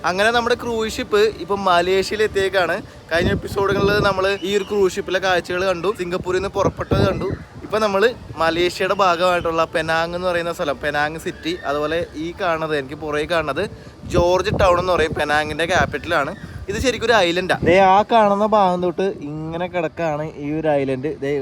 അങ്ങനെ നമ്മുടെ cruise ship ഇപ്പൊ മലേഷ്യയിൽ എത്തിയേക്കാണ് കഴിഞ്ഞ എപ്പിസോഡുകളിൽ നമ്മൾ ഈ ഒരു ക്രൂസ് ഷിപ്പിലെ കാഴ്ചകൾ കണ്ടു. സിംഗപ്പൂരിൽ നിന്ന് പുറപ്പെട്ടത് കണ്ടു. ഇപ്പൊ നമ്മൾ മലേഷ്യയുടെ ഭാഗമായിട്ടുള്ള പെനാങ് എന്ന് പറയുന്ന സ്ഥലം പെനാങ് സിറ്റി അതുപോലെ ഈ കാണുന്നത് എനിക്ക് പുറകെ കാണുന്നത് ജോർജ് ടൗൺ എന്ന് പറയും പെനാങ്ങിന്റെ ക്യാപിറ്റലാണ് ഇത് ശരിക്കും ഒരു ഐലൻഡാ ദേ ആ കാണുന്ന ഭാഗം തൊട്ട് ഇങ്ങനെ കിടക്കാണ് ഈ ഒരു ഐലൻഡ് ദേ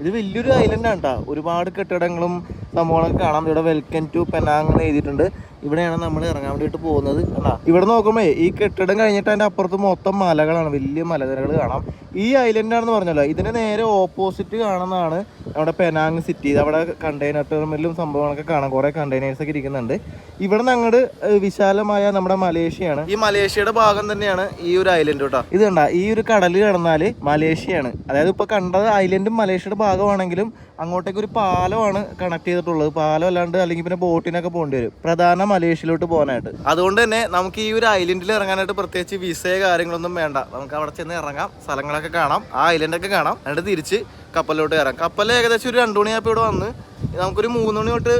ഇത് വലിയൊരു ഐലൻഡാണ് കേട്ടോ ഒരുപാട് കെട്ടിടങ്ങളും സംഭവങ്ങളൊക്കെ കാണാം. ഇവിടെ വെൽക്കം ടു പെനാങ് എന്ന് എഴുതിയിട്ടുണ്ട്. ഇവിടെയാണ് നമ്മൾ ഇറങ്ങാൻ വേണ്ടിയിട്ട് പോകുന്നത്. കണ്ടാ ഇവിടെ നോക്കുമ്പോ ഈ കെട്ടിടം കഴിഞ്ഞിട്ട് അതിന്റെ അപ്പുറത്ത് മൊത്തം മലകളാണ്. വലിയ മലനിരകൾ കാണാം. ഈ ഐലൻഡാണെന്ന് പറഞ്ഞല്ലോ ഇതിന് നേരെ ഓപ്പോസിറ്റ് കാണുന്നതാണ് നമ്മുടെ പെനാങ് സിറ്റി അവിടെ കണ്ടെയ്നർ ടെർമിനലും സംഭവങ്ങളൊക്കെ കാണാം. കുറേ കണ്ടെയ്നേഴ്സ് ഒക്കെ ഇരിക്കുന്നുണ്ട്. ഇവിടെ നിന്ന് അങ്ങോട്ട് വിശാലമായ നമ്മുടെ മലേഷ്യയാണ്. ഈ മലേഷ്യയുടെ ഭാഗം തന്നെയാണ് ഈ ഒരു ഐലൻഡ് കേട്ടോ. ഇത് കണ്ട ഈ ഒരു കടൽ കിടന്നാൽ മലേഷ്യയാണ്. അതായത് ഇപ്പൊ കണ്ടത് ഐലൻഡും മലേഷ്യയുടെ ഭാഗമാണെങ്കിലും അങ്ങോട്ടേക്ക് ഒരു പാലമാണ് കണക്ട് ചെയ്തിട്ടുള്ളത്? പാലം അല്ലാണ്ട് അല്ലെങ്കിൽ പിന്നെ ബോട്ടിനൊക്കെ പോകേണ്ടി വരും. പ്രധാന മലേഷ്യയിലോട്ട് പോകാനായിട്ട്. അതുകൊണ്ട് തന്നെ നമുക്ക് ഈ ഒരു ഐലൻഡിൽ ഇറങ്ങാനായിട്ട് പ്രത്യേകിച്ച് വിസയോ കാര്യങ്ങളൊന്നും വേണ്ട. നമുക്ക് അവിടെ ചെന്ന് ഇറങ്ങാം. സ്ഥലങ്ങളൊക്കെ കാണാം. ആ ഐലൻഡൊക്കെ കാണാം. എന്നിട്ട് തിരിച്ച് കപ്പലിലോട്ട് കയറാം. കപ്പൽ ഏകദേശം ഒരു രണ്ടു മണിയായപ്പോൾ ഇവിടെ വന്ന് നമുക്കൊരു മൂന്ന് മണി തൊട്ട്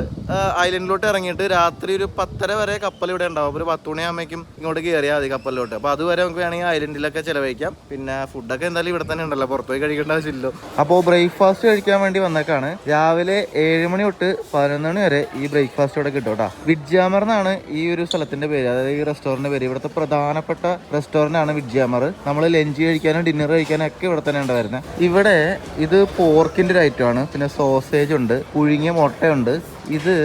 ഐലൻഡിലോട്ട് ഇറങ്ങിയിട്ട് രാത്രി ഒരു പത്തര വരെ കപ്പൽ ഇവിടെ ഉണ്ടാവും. അപ്പോൾ ഒരു പത്ത് മണിയാകുമ്പോഴേക്കും ഇങ്ങോട്ട് കയറിയാൽ മതി കപ്പലിലോട്ട്. അപ്പോൾ അതുവരെ നമുക്ക് വേണമെങ്കിൽ ഐലൻഡിലൊക്കെ ചിലവഴിക്കാം. പിന്നെ ഫുഡൊക്കെ എന്തായാലും ഇവിടെ തന്നെ ഉണ്ടല്ലോ. പുറത്ത് പോയി കഴിക്കേണ്ട ആവശ്യമില്ലല്ലോ. അപ്പോൾ ബ്രേക്ക്ഫാസ്റ്റ് കഴിക്കാൻ വേണ്ടി വന്നേക്കാണ്. രാവിലെ ഏഴ് മണി തൊട്ട് പതിനൊന്ന് മണി വരെ ഈ ബ്രേക്ക്ഫാസ്റ്റ് ഇവിടെ കിട്ടും കേട്ടോ. വിഡ്ജാമർ എന്നാണ് ഈ ഒരു സ്ഥലത്തിന്റെ പേര്. അതായത് ഈ റെസ്റ്റോറന്റ് പേര്. ഇവിടുത്തെ പ്രധാനപ്പെട്ട റെസ്റ്റോറന്റാണ് ആണ് വിഡ്ജാമർ നമ്മൾ ലഞ്ച് കഴിക്കാനും ഡിന്നർ കഴിക്കാനും ഒക്കെ ഇവിടെ തന്നെ ഉണ്ടായിരുന്നത് ഇവിടെ ഇത് പോർക്കിന്റെ ഒരു ഐറ്റമാണ് പിന്നെ സോസേജ് ഉണ്ട് പുഴുങ്ങിയ മുട്ടയുണ്ട്. ഇത്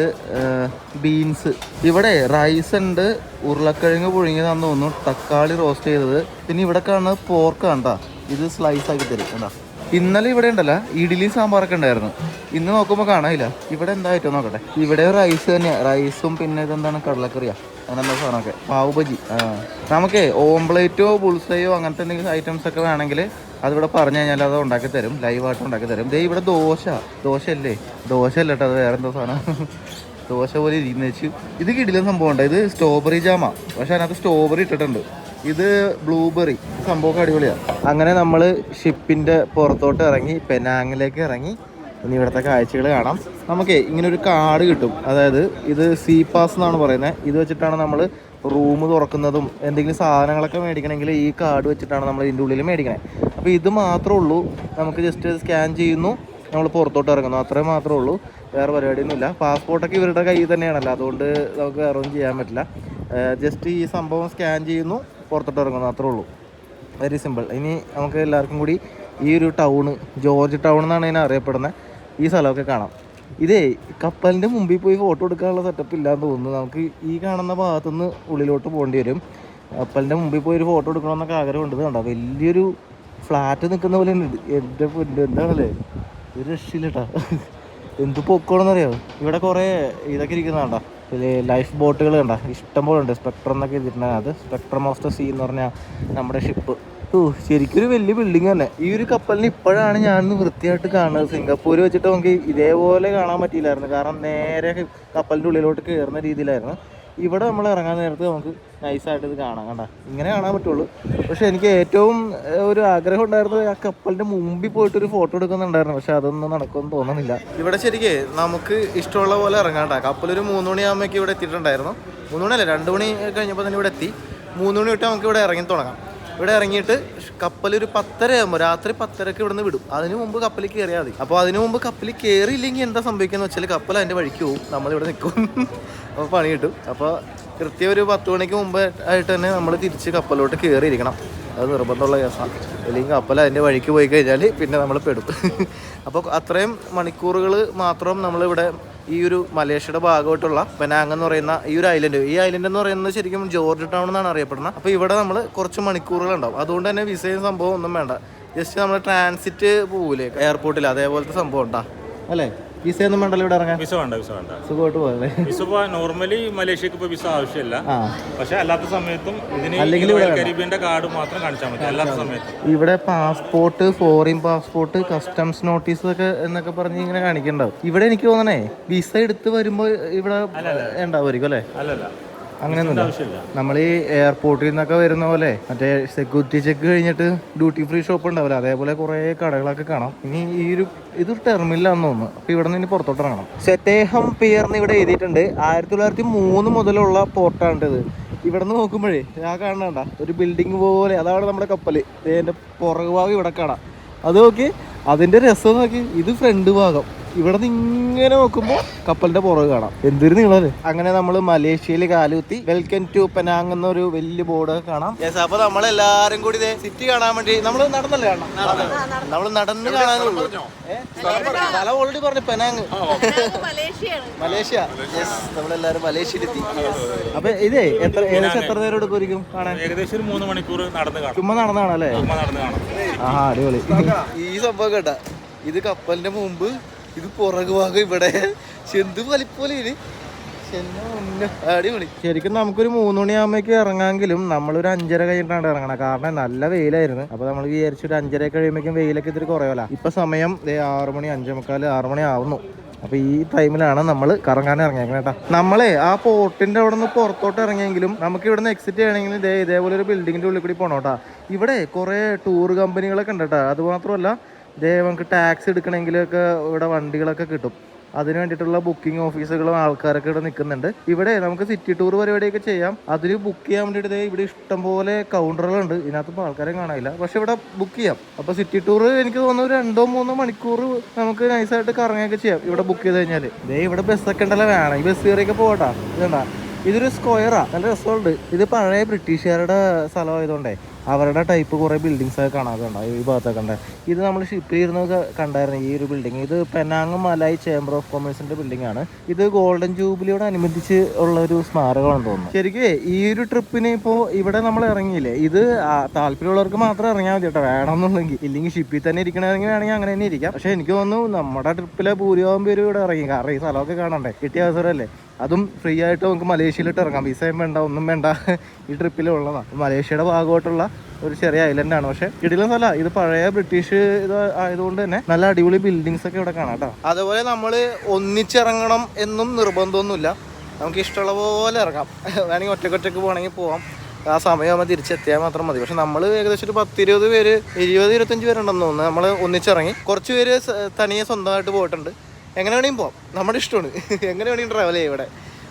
ബീൻസ് ഇവിടെ റൈസ് ഉണ്ട് ഉരുളക്കിഴങ്ങ് പുഴുങ്ങിയതാന്ന് തോന്നുന്നു. തക്കാളി റോസ്റ്റ് ചെയ്തത്. പിന്നെ ഇവിടെ കാണുന്നത് പോർക്ക് കണ്ടാ ഇത് സ്ലൈസ് ആക്കി തരും കണ്ടാ. ഇന്നലെ ഇവിടെ ഉണ്ടല്ലോ ഇഡ്ഡലി സാമ്പാറൊക്കെ ഉണ്ടായിരുന്നു. ഇന്ന് നോക്കുമ്പോൾ കാണാനില്ല. ഇവിടെ എന്താ ഐറ്റം നോക്കട്ടെ? ഇവിടെ റൈസ് തന്നെയാണ് റൈസും പിന്നെ ഇതെന്താണ്? കടലക്കറിയാ. അങ്ങനെ എന്താ സാധനമൊക്കെ? പാവ് ആ. നമുക്ക് ഓംപ്ലേറ്റോ ബുൾസയോ അങ്ങനത്തെ എന്തെങ്കിലും ഐറ്റംസ് ഒക്കെ വേണമെങ്കിൽ അതിവിടെ പറഞ്ഞു കഴിഞ്ഞാൽ അത് ഉണ്ടാക്കി തരും ലൈവായിട്ട് ഉണ്ടാക്കി തരും. ദേ ഇവിടെ ദോശ ദോശയല്ലേ? ദോശ അല്ല കേട്ടോ അത് വേറെ എന്തോ സാധനം. ദോശ പോലെ ഇരിക്കുന്ന വെച്ച് ഇത് കിടിലും സംഭവം ഉണ്ട്? ഇത് സ്ട്രോബെറി ജാമാ പക്ഷെ അതിനകത്ത് സ്ട്രോബെറി ഇട്ടിട്ടുണ്ട്. ഇത് ബ്ലൂബെറി സംഭവമൊക്കെ അടിപൊളിയാണ് അങ്ങനെ നമ്മൾ ഷിപ്പിന്റെ പുറത്തോട്ട് ഇറങ്ങി പെനാങ്ങിലേക്ക് ഇറങ്ങി. ഇനി ഇവിടുത്തെ കാഴ്ചകൾ കാണാം. നമുക്ക് ഇങ്ങനെ ഒരു കാർഡ് കിട്ടും. അതായത് ഇത് സീ പാസ് എന്നാണ് പറയുന്നത് ഇത് വെച്ചിട്ടാണ് നമ്മൾ റൂം തുറക്കുന്നതും എന്തെങ്കിലും സാധനങ്ങളൊക്കെ മേടിക്കണമെങ്കിൽ ഈ കാർഡ് വെച്ചിട്ടാണ് നമ്മൾ ഇതിന്റെ ഉള്ളിൽ മേടിക്കണേ. അപ്പോൾ ഇത് മാത്രമേ ഉള്ളൂ. നമുക്ക് ജസ്റ്റ് സ്കാൻ ചെയ്യുന്നു. നമ്മൾ പുറത്തോട്ട് ഇറങ്ങുന്നു. അത്രയും മാത്രമേ ഉള്ളൂ. വേറെ പരിപാടിയൊന്നുമില്ല. പാസ്പോർട്ടൊക്കെ ഇവരുടെ കയ്യിൽ തന്നെയാണല്ലോ. അതുകൊണ്ട് നമുക്ക് വേറെ ഒന്നും ചെയ്യാൻ പറ്റില്ല. ജസ്റ്റ് ഈ സംഭവം സ്കാൻ ചെയ്യുന്നു. പുറത്തോട്ട് ഇറങ്ങുന്നു. അത്രേ ഉള്ളൂ. വെരി സിമ്പിൾ ഇനി നമുക്ക് എല്ലാവർക്കും കൂടി ഈ ഒരു ടൗണ് ജോർജ് ടൗൺ എന്നാണ് ഇതിനെ അറിയപ്പെടുന്നത് ഈ സ്ഥലമൊക്കെ കാണാം. ഇതേ കപ്പലിന്റെ മുമ്പിൽ പോയി ഫോട്ടോ എടുക്കാനുള്ള സെറ്റപ്പ് ഇല്ലാന്ന് തോന്നുന്നു. നമുക്ക് ഈ കാണുന്ന ഭാഗത്തുനിന്ന് ഉള്ളിലോട്ട് പോകേണ്ടി വരും. കപ്പലിന്റെ മുമ്പിൽ പോയി ഒരു ഫോട്ടോ എടുക്കണമെന്നൊക്കെ ആഗ്രഹമുണ്ട്. കണ്ടോ? വലിയൊരു ഫ്ലാറ്റ് നിൽക്കുന്ന പോലെ ഉണ്ട്. എന്റെ പൊന്നു എന്താണല്ലേ? ഒരു രക്ഷയില്ലട്ടാ എന്ത് പൊക്കോണെന്നറിയാമോ ഇവിടെ കുറേ ഇതൊക്കെ ഇരിക്കുന്നതാണ്ടാ ലൈഫ് ബോട്ടുകൾ കണ്ട. ഇഷ്ടം പോലെ ഉണ്ട്. സ്പെക്ട്രം എന്നൊക്കെ എഴുതിയിട്ടുണ്ടാകും അത് സ്പെക്ട്രം ഓഫ് ദ സീ എന്ന് പറഞ്ഞാൽ നമ്മുടെ ഷിപ്പ് ഓ ശരിക്കും ഒരു വലിയ ബിൽഡിംഗ് തന്നെ. ഈ ഒരു കപ്പലിന് ഇപ്പോഴാണ് ഞാൻ വൃത്തിയായിട്ട് കാണുന്നത്. സിംഗപ്പൂർ വെച്ചിട്ട് നമുക്ക് ഇതേപോലെ കാണാൻ പറ്റിയില്ലായിരുന്നു. കാരണം നേരെ കപ്പലിന്റെ ഉള്ളിലോട്ട് കയറുന്ന രീതിയിലായിരുന്നു. ഇവിടെ നമ്മൾ ഇറങ്ങാൻ നേരത്ത് നമുക്ക് നൈസായിട്ട് ഇത് കാണാം കണ്ട. ഇങ്ങനെ കാണാൻ പറ്റുള്ളൂ. പക്ഷെ എനിക്ക് ഏറ്റവും ഒരു ആഗ്രഹം ഉണ്ടായിരുന്നത് ആ കപ്പലിന്റെ മുമ്പിൽ പോയിട്ട് ഒരു ഫോട്ടോ എടുക്കുന്നുണ്ടായിരുന്നു. പക്ഷെ അതൊന്നും നടക്കുമെന്ന് തോന്നുന്നില്ല. ഇവിടെ ശരിക്ക് നമുക്ക് ഇഷ്ടമുള്ള പോലെ ഇറങ്ങാണ്ട കപ്പലൊരു മൂന്ന് മണിയാകുമ്പോഴേക്ക് ഇവിടെ എത്തിയിട്ടുണ്ടായിരുന്നു. മൂന്ന് മണിയല്ല രണ്ട് മണി കഴിഞ്ഞപ്പോൾ തന്നെ ഇവിടെ എത്തി. മൂന്ന് മണി തൊട്ട് നമുക്ക് ഇവിടെ ഇറങ്ങി തുടങ്ങാം. ഇവിടെ ഇറങ്ങിയിട്ട് കപ്പൽ ഒരു പത്തര ആകുമ്പോൾ രാത്രി പത്തരക്ക് ഇവിടുന്ന് വിടും. അതിനു മുമ്പ് കപ്പലിൽ കയറിയാൽ മതി. അപ്പോൾ അതിനു മുമ്പ് കപ്പലിൽ കയറിയില്ലെങ്കിൽ എന്താ സംഭവിക്കുന്നത് വെച്ചാൽ കപ്പൽ അതിന്റെ വഴിക്ക് പോകും നമ്മൾ ഇവിടെ നിൽക്കും അപ്പോൾ പണി കിട്ടും. അപ്പോൾ കൃത്യം ഒരു പത്ത് മണിക്ക് മുമ്പ് ആയിട്ട് തന്നെ നമ്മൾ തിരിച്ച് കപ്പലോട്ട് കയറിയിരിക്കണം അത് നിർബന്ധമുള്ള കേസാണ് അല്ലെങ്കിൽ കപ്പൽ അതിന്റെ വഴിക്ക് പോയി കഴിഞ്ഞാൽ പിന്നെ നമ്മൾ പെടും. അപ്പോൾ അത്രയും മണിക്കൂറുകൾ മാത്രം നമ്മളിവിടെ ഈ ഒരു മലേഷ്യയുടെ ഭാഗമായിട്ടുള്ള പെനാങ് എന്ന് പറയുന്ന ഈ ഒരു ഐലൻഡ് ഈ ഐലൻഡ് എന്ന് പറയുന്നത് ശരിക്കും ജോർജ് ടൗൺ എന്നാണ് അറിയപ്പെടുന്നത്. അപ്പോൾ ഇവിടെ നമ്മൾ കുറച്ച് മണിക്കൂറുകൾ ഉണ്ടാവും അതുകൊണ്ട് തന്നെ വിസയും സംഭവം ഒന്നും വേണ്ട. ജസ്റ്റ് നമ്മൾ ട്രാൻസിറ്റ് പോകൂലേ എയർപോർട്ടിൽ അതേപോലത്തെ സംഭവം ഉണ്ടാ? അല്ലേ? വിസയൊന്നും വേണ്ടല്ലോ ഇവിടെ ഇറങ്ങാൻ? വിസ വേണ്ട വിസ വേണ്ട. സുഖമായിട്ട് പോകല്ലേ? വിസ പോവാൻ നോർമലി മലേഷ്യക്ക് ഇപ്പൊ വിസ ആവശ്യമില്ല. പക്ഷെ അല്ലാത്ത സമയത്തും ഇതിന് കരീബിയന്റെ കാർഡ് മാത്രം കാണിച്ചാൽ മതി അല്ലാത്ത സമയത്ത്. ഇവിടെ passport foreign passport customs notice ഒക്കെ എന്നൊക്കെ പറഞ്ഞ് ഇങ്ങനെ കാണിക്കണ്ടാവും. ഇവിടെ എനിക്ക് തോന്നണേ വിസ എടുത്ത് വരുമ്പോൾ ഇവിടെ ഉണ്ടാവുമായിരിക്കും അല്ലേ? അല്ലല്ല. അങ്ങനെയൊന്നുമില്ല. ആവശ്യമില്ല നമ്മൾ ഈ എയർപോർട്ടിൽ നിന്നൊക്കെ വരുന്ന പോലെ മറ്റേ സെക്യൂരിറ്റി ചെക്ക് കഴിഞ്ഞിട്ട് ഡ്യൂട്ടി ഫ്രീ ഷോപ്പ് ഉണ്ടാവില്ല. അതേപോലെ കുറേ കടകളൊക്കെ കാണാം. ഇനി ഈ ഒരു ഇതൊരു ടെർമിനലാണെന്ന് തോന്നുന്നു. അപ്പൊ ഇവിടെ നിന്ന് ഇനി പുറത്തോട്ട് ഇറങ്ങണം. സെറ്റേഹം പിയർ എന്ന് ഇവിടെ എഴുതിയിട്ടുണ്ട്. ആയിരത്തി തൊള്ളായിരത്തി മൂന്ന് മുതലുള്ള പോർട്ടാണ് ഇത് ഇവിടെ നിന്ന് നോക്കുമ്പോഴേ ഞാൻ കാണണ്ട ഒരു ബിൽഡിംഗ് പോലെ. അതാണ് നമ്മുടെ കപ്പൽ ഇതിന്റെ പുറകു ഭാഗം ഇവിടെ കാണാം. അത് നോക്കി അതിന്റെ രസം നോക്കി ഇത് ഫ്രണ്ട് ഭാഗം. ഇവിടെ നിന്ന് ഇങ്ങനെ നോക്കുമ്പോൾ കപ്പലിന്റെ പുറകെ കാണാം. എന്തൊരു നീളല്ലേ അങ്ങനെ നമ്മൾ മലേഷ്യയിൽ കാലുത്തി വെൽക്കം ടു പെനാങ് എന്നൊരു വലിയ ബോർഡ് കാണാം. യെസ് അപ്പൊ നമ്മളെല്ലാരും കൂടി സിറ്റി കാണാൻ വേണ്ടി നമ്മൾ നടന്നല്ലേ കാണാം? നമ്മൾ നടന്ന്. കാണാനുള്ളൂ? സ്ഥലം ഓൾറെഡി പറഞ്ഞു? പെനാങ്. മലേഷ്യയാണ് മലേഷ്യ യെസ് നമ്മളെല്ലാരും മലേഷ്യയിലെത്തി. അപ്പൊ ഇതേ എത്ര ഏകദേശം എത്ര നേരം എടുക്കുമായിരിക്കും കാണാൻ? ഏകദേശം ഒരു മൂന്ന് മണിക്കൂർ നടന്നു കാണാം. ചുമ്മാ നടന്നാണല്ലേ? ആ അടിപൊളി. ഈ സംഭവം കേട്ടാ. ഇത് കപ്പലിന്റെ മുമ്പ് ഇത് പുറകു ഭാഗം ഇവിടെ. ചെന്ത് വലിപ്പോലെ ഇത് ശരിക്കും നമുക്കൊരു മൂന്ന് മണിയാകുമ്പോഴേക്ക് ഇറങ്ങാമെങ്കിലും നമ്മളൊരു അഞ്ചര കഴിഞ്ഞിട്ടാണ് ഇറങ്ങണം കാരണം നല്ല വെയിലായിരുന്നു. അപ്പൊ നമ്മൾ വിചാരിച്ചു ഒരു അഞ്ചര കഴിയുമ്പോഴേക്കും വെയിലൊക്കെ ഇത്തിരി കുറയല്ല ഇപ്പൊ സമയം ആറ് മണി അഞ്ചേ മുക്കാൽ ആറ് മണി ആവുന്നു. അപ്പൊ ഈ ടൈമിലാണ് നമ്മൾ കറങ്ങാൻ ഇറങ്ങിയേക്കണേ കേട്ടോ നമ്മളെ ആ പോർട്ടിന്റെ അവിടെ നിന്ന് പുറത്തോട്ട് ഇറങ്ങിയെങ്കിലും നമുക്ക് ഇവിടെ നിന്ന് എക്സിറ്റ് ചെയ്യണമെങ്കിൽ ഇതേ ഇതേപോലെ ഒരു ബിൽഡിങ്ങിന്റെ ഉള്ളിൽ കൂടി പോകണം കേട്ടോ ഇവിടെ കുറെ ടൂർ കമ്പനികളൊക്കെ ഉണ്ട് കേട്ടോ അത് മാത്രമല്ല ഇതേ നമുക്ക് ടാക്സി എടുക്കണമെങ്കിലൊക്കെ ഇവിടെ വണ്ടികളൊക്കെ കിട്ടും. അതിന് വേണ്ടിയിട്ടുള്ള ബുക്കിംഗ് ഓഫീസുകളും ആൾക്കാരൊക്കെ ഇവിടെ നിൽക്കുന്നുണ്ട്. ഇവിടെ നമുക്ക് സിറ്റി ടൂർ പരിപാടിയൊക്കെ ചെയ്യാം. അതിൽ ബുക്ക് ചെയ്യാൻ വേണ്ടിയിട്ട് ഇവിടെ ഇഷ്ടംപോലെ കൗണ്ടറുകളുണ്ട് ഇതിനകത്ത് ആൾക്കാരെ കാണാനില്ല. പക്ഷെ ഇവിടെ ബുക്ക് ചെയ്യാം. അപ്പോൾ സിറ്റി ടൂർ എനിക്ക് തോന്നുന്നു രണ്ടോ മൂന്നോ മണിക്കൂർ നമുക്ക് നൈസായിട്ട് കറങ്ങുകയൊക്കെ ചെയ്യാം ഇവിടെ ബുക്ക് ചെയ്ത് കഴിഞ്ഞാൽ ഇതേ ഇവിടെ ബസ്സൊക്കെ ഉണ്ടല്ലോ വേണം. ഈ ബസ് കയറിയൊക്കെ പോകട്ടാ. ഇതെന്താ? ഇതൊരു സ്ക്വയറാണ് നല്ല രസമുണ്ട്. ഇത് പഴയ ബ്രിട്ടീഷുകാരുടെ സ്ഥലമായതുകൊണ്ടേ. അവരുടെ ടൈപ്പ് കുറേ ബിൽഡിങ്സ് ഒക്കെ കാണാറുണ്ട് ഈ ഭാഗത്തൊക്കെ ഉണ്ട് ഇത് നമ്മൾ ഷിപ്പ് ഇരുന്നൊക്കെ കണ്ടായിരുന്നു ഈ ഒരു ബിൽഡിംഗ് ഇത് പെനാങ് മലായി ചേംബർ ഓഫ് കൊമേഴ്സിന്റെ ബിൽഡിംഗ് ആണ്. ഇത് ഗോൾഡൻ ജൂബിലിയോട് അനുബന്ധിച്ച് ഉള്ള ഒരു സ്മാരകമാണെന്ന് തോന്നുന്നു. ശരിക്കും ഈ ഒരു ട്രിപ്പിന് ഇപ്പോൾ ഇവിടെ നമ്മൾ ഇറങ്ങിയില്ലേ ഇത് താല്പര്യമുള്ളവർക്ക് മാത്രം ഇറങ്ങിയാൽ മതി കേട്ടോ. വേണമെന്നുണ്ടെങ്കിൽ. ഇല്ലെങ്കിൽ ഷിപ്പിൽ തന്നെ ഇരിക്കണമെങ്കിൽ വേണമെങ്കിൽ അങ്ങനെ തന്നെ ഇരിക്കാം. പക്ഷേ എനിക്ക് തോന്നുന്നു നമ്മുടെ ട്രിപ്പിലെ ഭൂരിഭാഗം പേര് ഇവിടെ ഇറങ്ങി. കാരണം ഈ സ്ഥലമൊക്കെ കാണണ്ടേ? കിട്ടിയ അവസരമല്ലേ? അതും ഫ്രീ ആയിട്ട് നമുക്ക് മലേഷ്യയിലിട്ട് ഇറങ്ങാം. വിസയും വേണ്ട ഒന്നും വേണ്ട. ഈ ട്രിപ്പിൽ ഉള്ളതാണ് മലേഷ്യയുടെ ഭാഗമായിട്ടുള്ള ഒരു ചെറിയ ഐലൻഡാണ് പക്ഷെ ഇടിലും സ്ഥല. ഇത് പഴയ ബ്രിട്ടീഷ് ഇത് ആയതുകൊണ്ട് തന്നെ നല്ല അടിപൊളി ബിൽഡിങ്സ് ഒക്കെ ഇവിടെ കാണാം കേട്ടോ. അതുപോലെ നമ്മൾ ഒന്നിച്ചിറങ്ങണം എന്നും നിർബന്ധമൊന്നുമില്ല. നമുക്ക് ഇഷ്ടമുള്ള പോലെ ഇറങ്ങാം. വേണമെങ്കിൽ ഒറ്റക്കൊറ്റക്ക് പോകണമെങ്കിൽ പോവാം. ആ സമയമാകുമ്പോൾ തിരിച്ചെത്തിയാൽ മാത്രം മതി. പക്ഷെ നമ്മൾ ഏകദേശം ഒരു പത്തിരുപത് പേര് ഇരുപത് ഇരുപത്തഞ്ച് പേരുണ്ടെന്ന് തോന്നുന്നു നമ്മൾ ഒന്നിച്ചിറങ്ങി. കുറച്ച് പേര് തനിയെ സ്വന്തമായിട്ട് പോയിട്ടുണ്ട്. എങ്ങനെ വേണമെങ്കിലും പോവാം. നമ്മുടെ ഇഷ്ടമാണ്. എങ്ങനെ വേണമെങ്കിലും ട്രാവൽ ചെയ്യാം ഇവിടെ.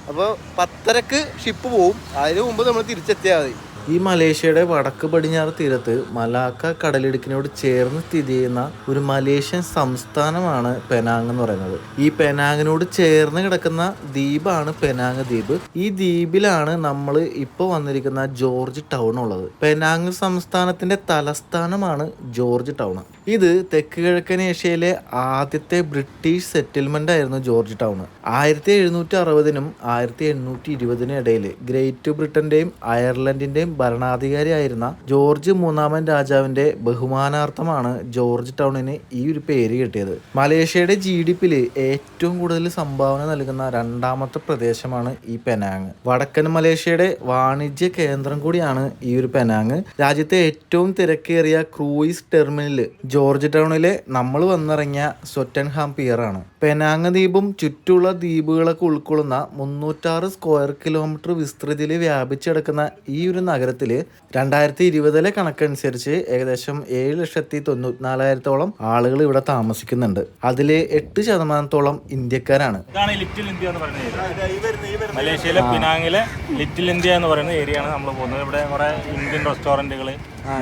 അപ്പോൾ പത്തരക്ക് ഷിപ്പ് പോവും. അതിന് മുമ്പ് നമ്മൾ തിരിച്ചെത്തിയാൽ മതി. ഈ മലേഷ്യയുടെ വടക്ക് പടിഞ്ഞാറ് തീരത്ത് മലാക്ക കടലിടുക്കിനോട് ചേർന്ന് സ്ഥിതി ചെയ്യുന്ന ഒരു മലേഷ്യൻ സംസ്ഥാനമാണ് പെനാങ് എന്ന് പറയുന്നത്. ഈ പെനാങ്ങിനോട് ചേർന്ന് കിടക്കുന്ന ദ്വീപാണ് പെനാങ് ദ്വീപ്. ഈ ദ്വീപിലാണ് നമ്മൾ ഇപ്പോൾ വന്നിരിക്കുന്ന ജോർജ് ടൗൺ ഉള്ളത്. പെനാങ് സംസ്ഥാനത്തിന്റെ തലസ്ഥാനമാണ് ജോർജ് ടൗൺ. ഇത് തെക്ക് കിഴക്കൻ ഏഷ്യയിലെ ആദ്യത്തെ ബ്രിട്ടീഷ് സെറ്റിൽമെന്റ് ആയിരുന്നു ജോർജ് ടൗൺ. ആയിരത്തി എഴുന്നൂറ്റി അറുപതിനും ആയിരത്തി എണ്ണൂറ്റി ഇരുപതിനും ഇടയിൽ ഗ്രേറ്റ് ബ്രിട്ടന്റെയും അയർലൻഡിന്റെയും ഭരണാധികാരിയായിരുന്ന ജോർജ് മൂന്നാമൻ രാജാവിന്റെ ബഹുമാനാർത്ഥമാണ് ജോർജ് ടൗണിന് ഈ ഒരു പേര് കിട്ടിയത്. മലേഷ്യയുടെ ജി ഡി പിയിൽ ഏറ്റവും കൂടുതൽ സംഭാവന നൽകുന്ന രണ്ടാമത്തെ പ്രദേശമാണ് ഈ പെനാങ്. വടക്കൻ മലേഷ്യയുടെ വാണിജ്യ കേന്ദ്രം കൂടിയാണ് ഈ ഒരു പെനാങ്. രാജ്യത്തെ ഏറ്റവും തിരക്കേറിയ ക്രൂയിസ് ടെർമിനൽ ജോർജ് ടൗണിലെ നമ്മൾ വന്നിറങ്ങിയ സ്വറ്റൻഹാം പിയറാണ് പെനാങ് ദ്വീപും ചുറ്റുള്ള ദ്വീപുകളൊക്കെ ഉൾക്കൊള്ളുന്ന മുന്നൂറ്റാറ് സ്ക്വയർ കിലോമീറ്റർ വിസ്തൃതിയിൽ വ്യാപിച്ചെടുക്കുന്ന ഈ ഒരു നഗരത്തിൽ രണ്ടായിരത്തി ഇരുപതിലെ കണക്കനുസരിച്ച് ഏകദേശം ഏഴ് ലക്ഷത്തി തൊണ്ണൂറ്റിനാലായിരത്തോളം ആളുകൾ ഇവിടെ താമസിക്കുന്നുണ്ട്. അതിൽ എട്ട് ശതമാനത്തോളം ഇന്ത്യക്കാരാണ്. ഇതാണ് ലിറ്റിൽ ഇന്ത്യ എന്ന് പറയുന്നത് മലേഷ്യയിലെ പിനാങ്ങിലെ ലിറ്റിൽ ഇന്ത്യ എന്ന് പറയുന്ന ഏരിയയാണ് നമ്മൾ പോകുന്നത്. ഇവിടെ കുറെ ഇന്ത്യൻ റെസ്റ്റോറന്റുകൾ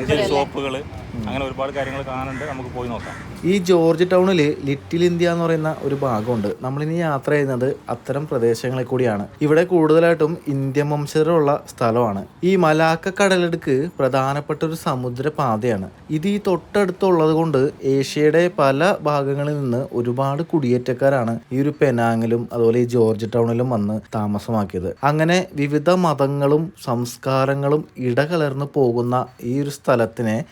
ഇന്ത്യൻ ഷോപ്പുകൾ അങ്ങനെ ഒരുപാട് കാര്യങ്ങൾ കാണാനുണ്ട്. നമുക്ക് പോയി നോക്കാം. ഈ ജോർജ് ടൗണിൽ ലിറ്റിൽ ഇന്ത്യ എന്ന് പറയുന്ന ഒരു ഭാഗമുണ്ട്. നമ്മളിനി യാത്ര ചെയ്യുന്നത് അത്തരം പ്രദേശങ്ങളിൽ കൂടിയാണ്. ഇവിടെ കൂടുതലായിട്ടും ഇന്ത്യൻ വംശജരുള്ള സ്ഥലമാണ്. ഈ മലാക്ക കടലെടുക്ക് പ്രധാനപ്പെട്ട ഒരു സമുദ്രപാതയാണ്. ഇത് ഈ തൊട്ടടുത്തുള്ളത് കൊണ്ട് ഏഷ്യയുടെ പല ഭാഗങ്ങളിൽ നിന്ന് ഒരുപാട് കുടിയേറ്റക്കാരാണ് ഈ ഒരു പെനാങ്ങിലും അതുപോലെ ഈ ജോർജ് ടൗണിലും വന്ന് താമസമാക്കിയത്. അങ്ങനെ വിവിധ മതങ്ങളും സംസ്കാരങ്ങളും ഇടകലർന്നു പോകുന്ന ഈ ഒരു സ്ഥലത്തിനെ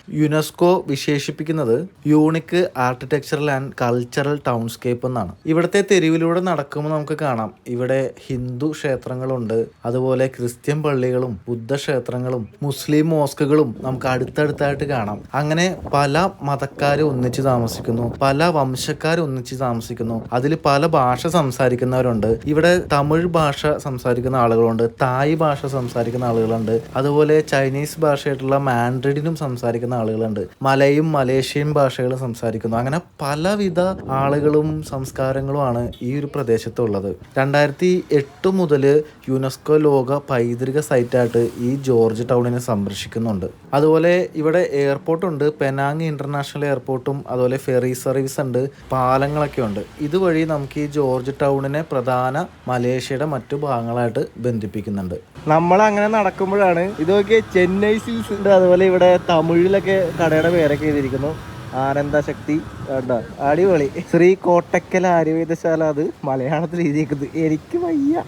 യുനെസ്കോ വിശേഷിപ്പിക്കുന്നത് unique architectural and cultural townscape എന്നാണ്. ഇവിടുത്തെ തെരുവിലൂടെ നടക്കുമ്പോൾ നമുക്ക് കാണാം. ഇവിടെ ഹിന്ദു ക്ഷേത്രങ്ങളുണ്ട്. അതുപോലെ ക്രിസ്ത്യൻ പള്ളികളും ബുദ്ധ ക്ഷേത്രങ്ങളും മുസ്ലിം മോസ്കുകളും നമുക്ക് അടുത്തടുത്തായിട്ട് കാണാം. അങ്ങനെ പല മതക്കാർ ഒന്നിച്ച് താമസിക്കുന്നു. പല വംശക്കാർ ഒന്നിച്ച് താമസിക്കുന്നു. അതിൽ പല ഭാഷ സംസാരിക്കുന്നവരുണ്ട്. ഇവിടെ തമിഴ് ഭാഷ സംസാരിക്കുന്ന ആളുകളുണ്ട്. തായ് ഭാഷ സംസാരിക്കുന്ന ആളുകളുണ്ട്. അതുപോലെ ചൈനീസ് ഭാഷയായിട്ടുള്ള മാൻഡ്രിഡിനും സംസാരിക്കുന്ന ആളുകളുണ്ട്. മലയും മലേഷ്യൻ ഭാഷകളും സംസാരിക്കുന്നു. അങ്ങനെ പലവിധ ആളുകളും സംസ്കാരങ്ങളുമാണ് ഈ ഒരു പ്രദേശത്തുള്ളത്. രണ്ടായിരത്തി എട്ട് മുതൽ യുനെസ്കോ ലോക പൈതൃക സൈറ്റായിട്ട് ഈ ജോർജ് ടൗണിനെ സംരക്ഷിക്കുന്നുണ്ട്. അതുപോലെ ഇവിടെ എയർപോർട്ട് ഉണ്ട്. പെനാങ് ഇന്റർനാഷണൽ എയർപോർട്ടും അതുപോലെ ഫെറി സർവീസ് ഉണ്ട്. പാലങ്ങളൊക്കെ ഉണ്ട്. ഇതുവഴി നമുക്ക് ഈ ജോർജ് ടൗണിനെ പ്രധാന മലേഷ്യയുടെ മറ്റു ഭാഗങ്ങളായിട്ട് ബന്ധിപ്പിക്കുന്നുണ്ട്. നമ്മൾ അങ്ങനെ നടക്കുമ്പോഴാണ് ഇതൊക്കെ ചെന്നൈ സിൽസ് ഉണ്ട്. അതുപോലെ ഇവിടെ തമിഴിലൊക്കെ കടയുടെ പേരൊക്കെ എഴുതിയിരിക്കുന്നു. ആനന്ദശക്തി കണ്ടോ? അടിപൊളി. ശ്രീ കോട്ടക്കൽ ആയുർവേദശാല അത് മലയാളത്തിൽ എഴുതിയിരിക്കുന്നത് എനിക്ക് വയ്യ.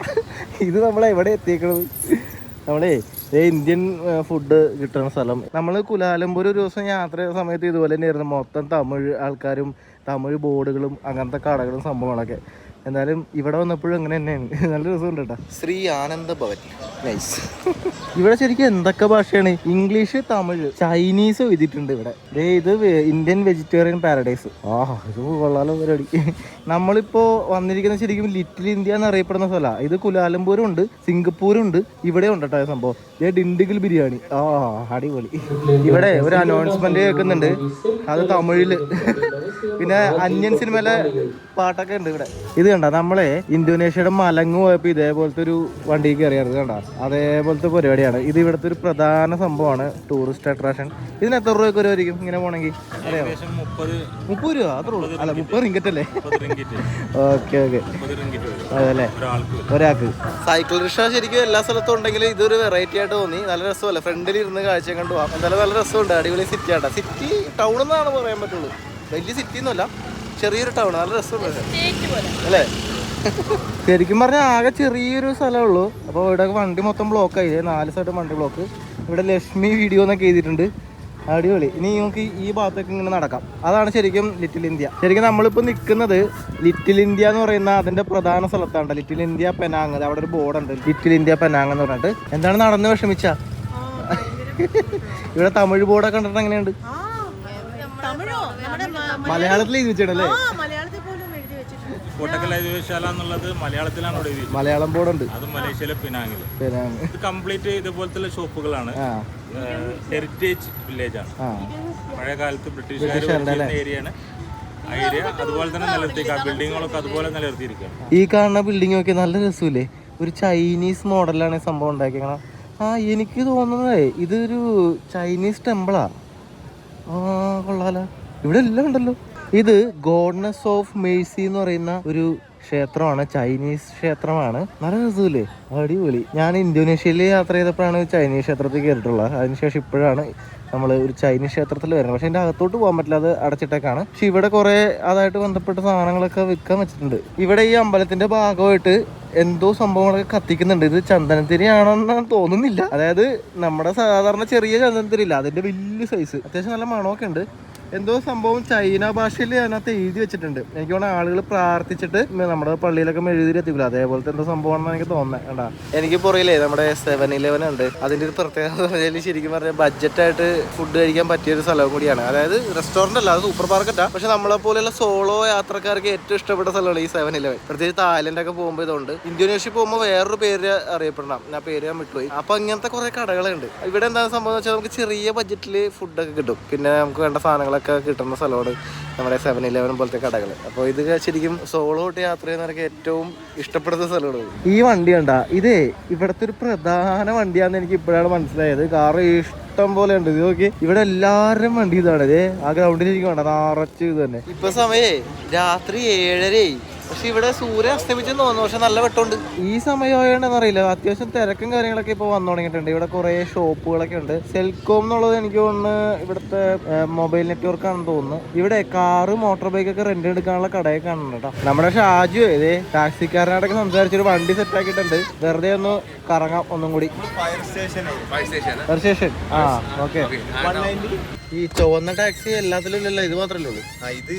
ഇത് നമ്മളെ എവിടെ എത്തിയേക്കണത്? നമ്മളേ ഏ ഇന്ത്യൻ ഫുഡ് കിട്ടുന്ന സ്ഥലം. നമ്മൾ കുലാലംപൂർ ഒരു ദിവസം യാത്ര ചെയ്ത സമയത്ത് ഇതുപോലെ തന്നെയായിരുന്നു. മൊത്തം തമിഴ് ആൾക്കാരും തമിഴ് ബോർഡുകളും അങ്ങനത്തെ കടകളും സംഭവങ്ങളൊക്കെ. എന്നാലും ഇവിടെ വന്നപ്പോഴും അങ്ങനെ തന്നെയാണ്. നല്ല രസമുണ്ട് കേട്ടോ ശ്രീ ആനന്ദ ഭവൻ. നൈസ് ഇവിടെ ശരിക്കും എന്തൊക്കെ ഭാഷയാണ്? ഇംഗ്ലീഷ് തമിഴ് ചൈനീസ് എഴുതിയിട്ടുണ്ട് ഇവിടെ. ദേ ഇത് ഇന്ത്യൻ വെജിറ്റേറിയൻ പാരഡൈസ്. ആ ഇത് കൊള്ളാലോ പരിപാടി. നമ്മളിപ്പോ വന്നിരിക്കുന്ന ശരിക്കും ലിറ്റിൽ ഇന്ത്യ എന്ന് അറിയപ്പെടുന്ന സ്ഥലമാണ് ഇത് കുലാലംപൂരും ഉണ്ട് സിംഗപ്പൂരും ഉണ്ട് ഇവിടെ ഉണ്ട് കേട്ടോ സംഭവം. ദേ ഡിണ്ടിഗിൽ ബിരിയാണി. ആ അടിപൊളി. ഇവിടെ ഒരു അനൗൺസ്മെന്റ് കേൾക്കുന്നുണ്ട്. അത് തമിഴിൽ. പിന്നെ അന്യൻ സിനിമയിലെ പാട്ടൊക്കെ ഉണ്ട് ഇവിടെ. ഇത് കണ്ട? നമ്മളെ ഇന്തോനേഷ്യയുടെ മലങ്ങ് പോയപ്പോ ഇതേപോലത്തെ ഒരു വണ്ടി കയറിയായിരുന്നു കണ്ട? അതേപോലത്തെ പരിപാടിയാണ്. ഇത് ഇവിടുത്തെ ഒരു പ്രധാന സംഭവമാണ്. ടൂറിസ്റ്റ് അട്രാക്ഷൻ ഇതിന് എത്ര രൂപയൊക്കെ വരുമായിരിക്കും ഇങ്ങനെ പോണെങ്കിൽ അറിയാം മുപ്പത് രൂപ? അത്രേ ഉള്ളൂ. അല്ല മുപ്പത് റിങ്കറ്റ് അല്ലേ? Okay okay. അതല്ലേ? ഒരാൾക്ക്. ഒരാൾക്ക്. സൈക്കിൾ റിക്ഷ ശരിക്കും എല്ലാ സ്ഥലത്തും ഉണ്ടെങ്കിൽ ഇതൊരു വെറൈറ്റി ആയിട്ട് തോന്നി. നല്ല രസമല്ല? ഫ്രണ്ടിൽ ഇരുന്ന് കാഴ്ച കണ്ടു. പോവാം എന്തായാലും നല്ല രസമുണ്ട്. അടിപൊളി സിറ്റി ആട്ടാ. സിറ്റി ടൗൺ എന്നാണ് പറയാൻ പറ്റുള്ളൂ. വലിയ സിറ്റി ഒന്നുമല്ല. ചെറിയൊരു ടൗൺ നല്ല രസമുള്ള അല്ലേ? ശരിക്കും പറഞ്ഞാൽ ആകെ ചെറിയൊരു സ്ഥലമേ ഉള്ളൂ. അപ്പോൾ ഇവിടെ വണ്ടി മൊത്തം ബ്ലോക്ക് ആയി. നാല് സൈഡും വണ്ടി ബ്ലോക്ക് ഇവിടെ ലക്ഷ്മി വീഡിയോ എന്നൊക്കെ ചെയ്തിട്ടുണ്ട് അടിപൊളി. ഇനി നമുക്ക് ഈ ഭാഗത്തേക്ക് ഇങ്ങനെ നടക്കാം. അതാണ് ശരിക്കും ലിറ്റിൽ ഇന്ത്യ ശരിക്കും നമ്മളിപ്പോൾ നിൽക്കുന്നത് ലിറ്റിൽ ഇന്ത്യ എന്ന് പറയുന്ന അതിന്റെ പ്രധാന സ്ഥലത്താണ്. ലിറ്റിൽ ഇന്ത്യ പെനാങ് അവിടെ ഒരു ബോർഡുണ്ട് ലിറ്റിൽ ഇന്ത്യ പെനാങ് എന്ന് പറഞ്ഞിട്ട്. എന്താണ് നടന്ന് വിഷമിച്ച? ഇവിടെ തമിഴ് ബോർഡൊക്കെ കണ്ടിട്ട് എങ്ങനെയുണ്ട് ആ, തമിഴോ നമ്മുടെ മ- മലയാളത്തിൽ എഴുതി വെച്ചിട്ടല്ലേ? ആ മലയാളത്തിൽ പോലും എഴുതി വെച്ചിട്ടുണ്ട്. കോട്ടക്കൽ അയൽവേശാല എന്നുള്ളത് മലയാളത്തിലാണ് ഇവിടെ മലയാളം മലയാളം ബോർഡുണ്ട്. അത് മലേഷ്യയിലെ പിനാങ്ങിൽ പെനാങ്. ഇത് കംപ്ലീറ്റ് ഇതുപോലത്തെ ഷോപ്പുകളാണ്. ഹെറിറ്റേജ് വില്ലേജ് ആണ് പഴയ കാലത്ത് ബ്രിട്ടീഷുകാർ ഏരിയയാണ്. ആ ഏരിയ അതുപോലെ തന്നെ നിലനിർത്തിയിരിക്കുക ബിൽഡിങ്ങുകളൊക്കെ അതുപോലെ നിലനിർത്തിയിരിക്കുകയാണ്. ഈ കാണുന്ന ബിൽഡിംഗ് ഒക്കെ നല്ല രസമില്ലേ? ഒരു ചൈനീസ് മോഡലാണ് ഈ സംഭവം ഉണ്ടാക്കിയേക്കണം ആ എനിക്ക് തോന്നുന്നത് ഇതൊരു ചൈനീസ് ടെമ്പിളാ. ആ കൊള്ളാലോ. ഇവിടെ എല്ലാം ഉണ്ടല്ലോ. ഇത് ഗോഡ്നസ് ഓഫ് മേഴ്സി എന്ന് പറയുന്ന ഒരു ക്ഷേത്രമാണ്. ചൈനീസ് ക്ഷേത്രമാണ്. നല്ല രസമില്ലേ? അടിപൊളി. ഞാൻ ഇന്തോനേഷ്യയിൽ യാത്ര ചെയ്തപ്പോഴാണ് ചൈനീസ് ക്ഷേത്രത്തിൽ കയറിയിട്ടുള്ളത്. അതിനുശേഷം ഇപ്പോഴാണ് നമ്മൾ ഒരു ചൈനീസ് ക്ഷേത്രത്തിൽ വരുന്നത്. പക്ഷെ അതിന്റെ അകത്തോട്ട് പോകാൻ പറ്റില്ല. അത് അടച്ചിട്ടേക്കാണ്. പക്ഷെ ഇവിടെ കുറെ അതായിട്ട് ബന്ധപ്പെട്ട സാധനങ്ങളൊക്കെ വിൽക്കാൻ വെച്ചിട്ടുണ്ട്. ഇവിടെ ഈ അമ്പലത്തിന്റെ ഭാഗമായിട്ട് എന്തോ സംഭവങ്ങളൊക്കെ കത്തിക്കുന്നുണ്ട്. ഇത് ചന്ദനത്തിരി ആണെന്ന് തോന്നുന്നില്ല. അതായത് നമ്മുടെ സാധാരണ ചെറിയ ചന്ദനത്തിരി ഇല്ല അതിന്റെ വലിയ സൈസ് അത്യാവശ്യം നല്ല മണമൊക്കെ ഉണ്ട്. എന്തോ സംഭവം ചൈന ഭാഷയിൽ അതിനകത്ത് എഴുതി വെച്ചിട്ടുണ്ട്. എനിക്ക് തോന്നുന്നു ആളുകൾ പ്രാർത്ഥിച്ചിട്ട് നമ്മുടെ പള്ളിയിലൊക്കെ മെഴുതിരി എത്തിക്കില്ല അതേപോലത്തെ എന്തോ സംഭവമാണെന്ന് എനിക്ക് തോന്നുന്നത് കണ്ടാ? എനിക്ക് പുറയില്ലേ നമ്മുടെ സെവൻ ഇലവൻ ഉണ്ട്. അതിന്റെ ഒരു പ്രത്യേകത എന്ന് ശരിക്കും പറഞ്ഞാൽ ബഡ്ജറ്റായിട്ട് ഫുഡ് കഴിക്കാൻ പറ്റിയ ഒരു സ്ഥലവും കൂടിയാണ്. അതായത് റെസ്റ്റോറന്റ് അല്ല അത് സൂപ്പർ മാർക്കറ്റാ പക്ഷെ നമ്മളെ പോലെയുള്ള സോളോ യാത്രക്കാർക്ക് ഏറ്റവും ഇഷ്ടപ്പെട്ട സ്ഥലമാണ് ഈ സെവൻ ഇലവൻ പ്രത്യേകിച്ച് തായ്ലൻഡ് ഒക്കെ പോകുമ്പോൾ ഇതുണ്ട്. ഇന്തോനേഷ്യ പോകുമ്പോൾ വേറൊരു പേര് അറിയപ്പെടണം. ഞാൻ പേര് ഞാൻ വിട്ടുപോയി. അപ്പൊ അങ്ങനത്തെ കുറെ കടകളുണ്ട്. ഇവിടെ എന്താ സംഭവം വെച്ചാൽ നമുക്ക് ചെറിയ ബഡ്ജറ്റിൽ ഫുഡൊക്കെ കിട്ടും. പിന്നെ നമുക്ക് വേണ്ട സാധനങ്ങളൊക്കെ കിട്ടുന്ന സ്ഥലമാണ് നമ്മുടെ സെവൻ ഇലവൻ പോലത്തെ കടകൾ. അപ്പോൾ ഇത് ശരിക്കും സോളോ ആയിട്ട് യാത്ര ചെയ്യുന്നവർക്ക് ഏറ്റവും ഇഷ്ടപ്പെടുന്ന സ്ഥലമാണ് ഈ വണ്ടി കണ്ട ഇതേ ഇവിടുത്തെ ഒരു പ്രധാന വണ്ടിയാണെന്ന് എനിക്ക് ഇപ്പോഴാണ് മനസ്സിലായത്. കാരണം ഇഷ്ടം പോലെ ഉണ്ട്. ഇത് നോക്കി ഇവിടെ എല്ലാവരുടെയും വണ്ടി ഇതാണ്. ഇതേ ആ ഗ്രൗണ്ടിൽ എനിക്ക് വേണ്ട നിറച്ച് ഇത് തന്നെ. ഇപ്പൊ സമയേ രാത്രി ഏഴരയായി. പക്ഷെ ഇവിടെ സൂര്യൻ അസ്തമിച്ചെന്ന് തോന്നുന്നു. പക്ഷെ നല്ല വെട്ടമുണ്ട്. ഈ സമയമായോണ്ടെന്ന് അറിയില്ല. അത്യാവശ്യം തിരക്കും കാര്യങ്ങളൊക്കെ ഇപ്പൊ വന്നു തുടങ്ങിയിട്ടുണ്ട്. ഇവിടെ കുറെ ഷോപ്പുകളൊക്കെ ഉണ്ട്. സെൽകോം എന്നുള്ളത് എനിക്ക് തോന്നുന്നു ഇവിടുത്തെ മൊബൈൽ നെറ്റ്വർക്ക് ആണെന്ന് തോന്നുന്നു. ഇവിടെ കാറ് മോട്ടോർ ബൈക്ക് ഒക്കെ റെന്റ് എടുക്കാനുള്ള കടയൊക്കെ കാണുന്നുണ്ട് കേട്ടോ നമ്മുടെ ഷാജു ഇതേ ടാക്സിക്കാരനായിട്ടൊക്കെ സംസാരിച്ചൊരു വണ്ടി സെറ്റ് ആക്കിയിട്ടുണ്ട്. വെറുതെ ഒന്ന് കറങ്ങാം ഒന്നും കൂടി. Fire station. ആ ഓക്കെ. ഈ ചുവന്ന ടാക്സി എല്ലാത്തിലും ഇല്ലല്ലോ ഇത് മാത്രമല്ലേ ഉള്ളൂ. ആ, ഇത്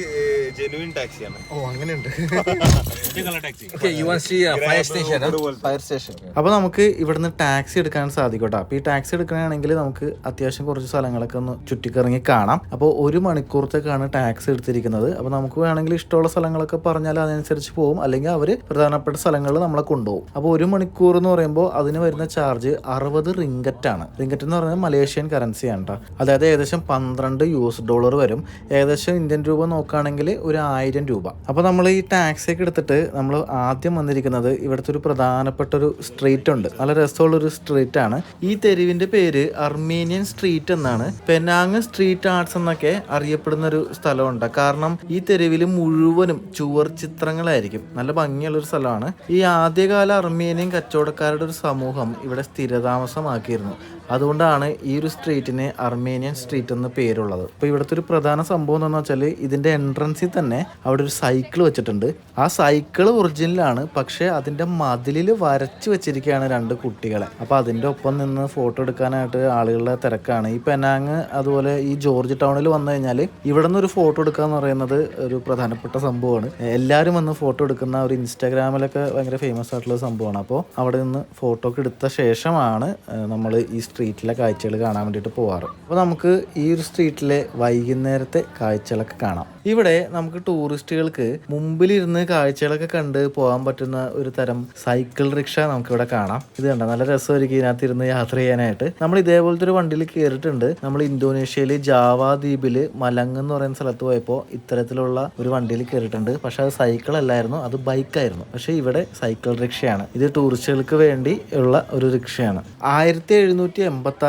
ജെനുവിൻ ടാക്സിയാണ്. ഓ അങ്ങനെയുണ്ട്. Taxi. Okay, you want to see a fire station? Huh? Fire station അപ്പോൾ നമുക്ക് ഇവിടുന്ന് ടാക്സി എടുക്കാൻ സാധിക്കും കേട്ടോ അപ്പോൾ ഈ ടാക്സി എടുക്കുകയാണെങ്കിൽ നമുക്ക് അത്യാവശ്യം കുറച്ച് സ്ഥലങ്ങളൊക്കെ ഒന്ന് ചുറ്റിക്കറങ്ങി കാണാം. അപ്പോൾ ഒരു മണിക്കൂറത്തേക്കാണ് ടാക്സി എടുത്തിരിക്കുന്നത്. അപ്പോൾ നമുക്ക് വേണമെങ്കിൽ ഇഷ്ടമുള്ള സ്ഥലങ്ങളൊക്കെ പറഞ്ഞാൽ അതിനനുസരിച്ച് പോകും അല്ലെങ്കിൽ അവർ പ്രധാനപ്പെട്ട സ്ഥലങ്ങളിൽ നമ്മളെ കൊണ്ടുപോകും. അപ്പോൾ ഒരു മണിക്കൂർ എന്ന് പറയുമ്പോൾ അതിന് വരുന്ന ചാർജ് അറുപത് റിങ്കറ്റ് ആണ്. റിങ്കറ്റ് എന്ന് പറയുന്നത് മലേഷ്യൻ കറൻസിയാണ് കേട്ടോ അതായത് ഏകദേശം പന്ത്രണ്ട് യു എസ് ഡോളർ വരും. ഏകദേശം ഇന്ത്യൻ രൂപ നോക്കുകയാണെങ്കിൽ ഒരു ആയിരം രൂപ. അപ്പോൾ നമ്മൾ ഈ ടാക്സിയൊക്കെ എടുത്തിട്ട് നമ്മൾ ആദ്യം വന്നിരിക്കുന്നത് ഇവിടുത്തെ ഒരു പ്രധാനപ്പെട്ട ഒരു സ്ട്രീറ്റ് ഉണ്ട്. നല്ല രസമുള്ള ഒരു സ്ട്രീറ്റ് ആണ്. ഈ തെരുവിന്റെ പേര് അർമേനിയൻ സ്ട്രീറ്റ് എന്നാണ്. പെനാങ് സ്ട്രീറ്റ് ആർട്സ് എന്നൊക്കെ അറിയപ്പെടുന്ന ഒരു സ്ഥലമുണ്ട്. കാരണം ഈ തെരുവിൽ മുഴുവനും ചുവർ ചിത്രങ്ങളായിരിക്കും. നല്ല ഭംഗിയുള്ളൊരു സ്ഥലമാണ്. ഈ ആദ്യകാല അർമേനിയൻ കച്ചവടക്കാരുടെ ഒരു സമൂഹം ഇവിടെ സ്ഥിരതാമസമാക്കിയിരുന്നു. അതുകൊണ്ടാണ് ഈ ഒരു സ്ട്രീറ്റിന് അർമേനിയൻ സ്ട്രീറ്റ് എന്ന് പേരുള്ളത്. അപ്പോൾ ഇവിടുത്തെ ഒരു പ്രധാന സംഭവം എന്താണെന്ന് വെച്ചാൽ ഇതിന്റെ എൻട്രൻസിൽ തന്നെ അവിടെ ഒരു സൈക്കിൾ വെച്ചിട്ടുണ്ട്. ആ സൈക്കിൾ ഒറിജിനലാണ് പക്ഷേ അതിന്റെ മതിലിൽ വരച്ചു വെച്ചിരിക്കുകയാണ് രണ്ട് കുട്ടികളെ. അപ്പോൾ അതിന്റെ ഒപ്പം നിന്ന് ഫോട്ടോ എടുക്കാനായിട്ട് ആളുകളുടെ തിരക്കാണ്. ഈ പെനാങ് അതുപോലെ ഈ ജോർജ് ടൗണിൽ വന്നു കഴിഞ്ഞാൽ ഇവിടെ നിന്ന് ഒരു ഫോട്ടോ എടുക്കുക എന്ന് പറയുന്നത് ഒരു പ്രധാനപ്പെട്ട സംഭവമാണ്. എല്ലാവരും വന്ന് ഫോട്ടോ എടുക്കുന്ന ഒരു ഇൻസ്റ്റാഗ്രാമിലൊക്കെ ഭയങ്കര ഫേമസ് ആയിട്ടുള്ള സംഭവമാണ്. അപ്പോൾ അവിടെ നിന്ന് ഫോട്ടോ ഒക്കെ എടുത്ത ശേഷമാണ് നമ്മൾ ഈ സ്ട്രീറ്റിലെ കാഴ്ചകൾ കാണാൻ വേണ്ടിയിട്ട് പോവാറ്. അപ്പോൾ നമുക്ക് ഈ ഒരു സ്ട്രീറ്റിലെ വൈകുന്നേരത്തെ കാഴ്ചകളൊക്കെ കാണാം. ഇവിടെ നമുക്ക് ടൂറിസ്റ്റുകൾക്ക് മുമ്പിലിരുന്ന് കാഴ്ചകളൊക്കെ കണ്ട് പോകാൻ പറ്റുന്ന ഒരു തരം സൈക്കിൾ റിക്ഷ നമുക്കിവിടെ കാണാം. ഇത് കണ്ട നല്ല രസമായിരിക്കും ഇതിനകത്ത് ഇരുന്ന് യാത്ര ചെയ്യാനായിട്ട്. നമ്മൾ ഇതേപോലത്തെ ഒരു വണ്ടിയിൽ കയറിയിട്ടുണ്ട്. നമ്മൾ ഇന്തോനേഷ്യയിലെ ജാവാ ദ്വീപിൽ മലങ് എന്ന് പറയുന്ന സ്ഥലത്ത് പോയപ്പോൾ ഇത്തരത്തിലുള്ള ഒരു വണ്ടിയിൽ കയറിയിട്ടുണ്ട്. പക്ഷെ അത് സൈക്കിൾ അല്ലായിരുന്നു അത് ബൈക്കായിരുന്നു പക്ഷെ ഇവിടെ സൈക്കിൾ റിക്ഷയാണ്. ഇത് ടൂറിസ്റ്റുകൾക്ക് വേണ്ടി ഉള്ള ഒരു റിക്ഷയാണ്. ആയിരത്തി എഴുന്നൂറ്റി എൺപത്തി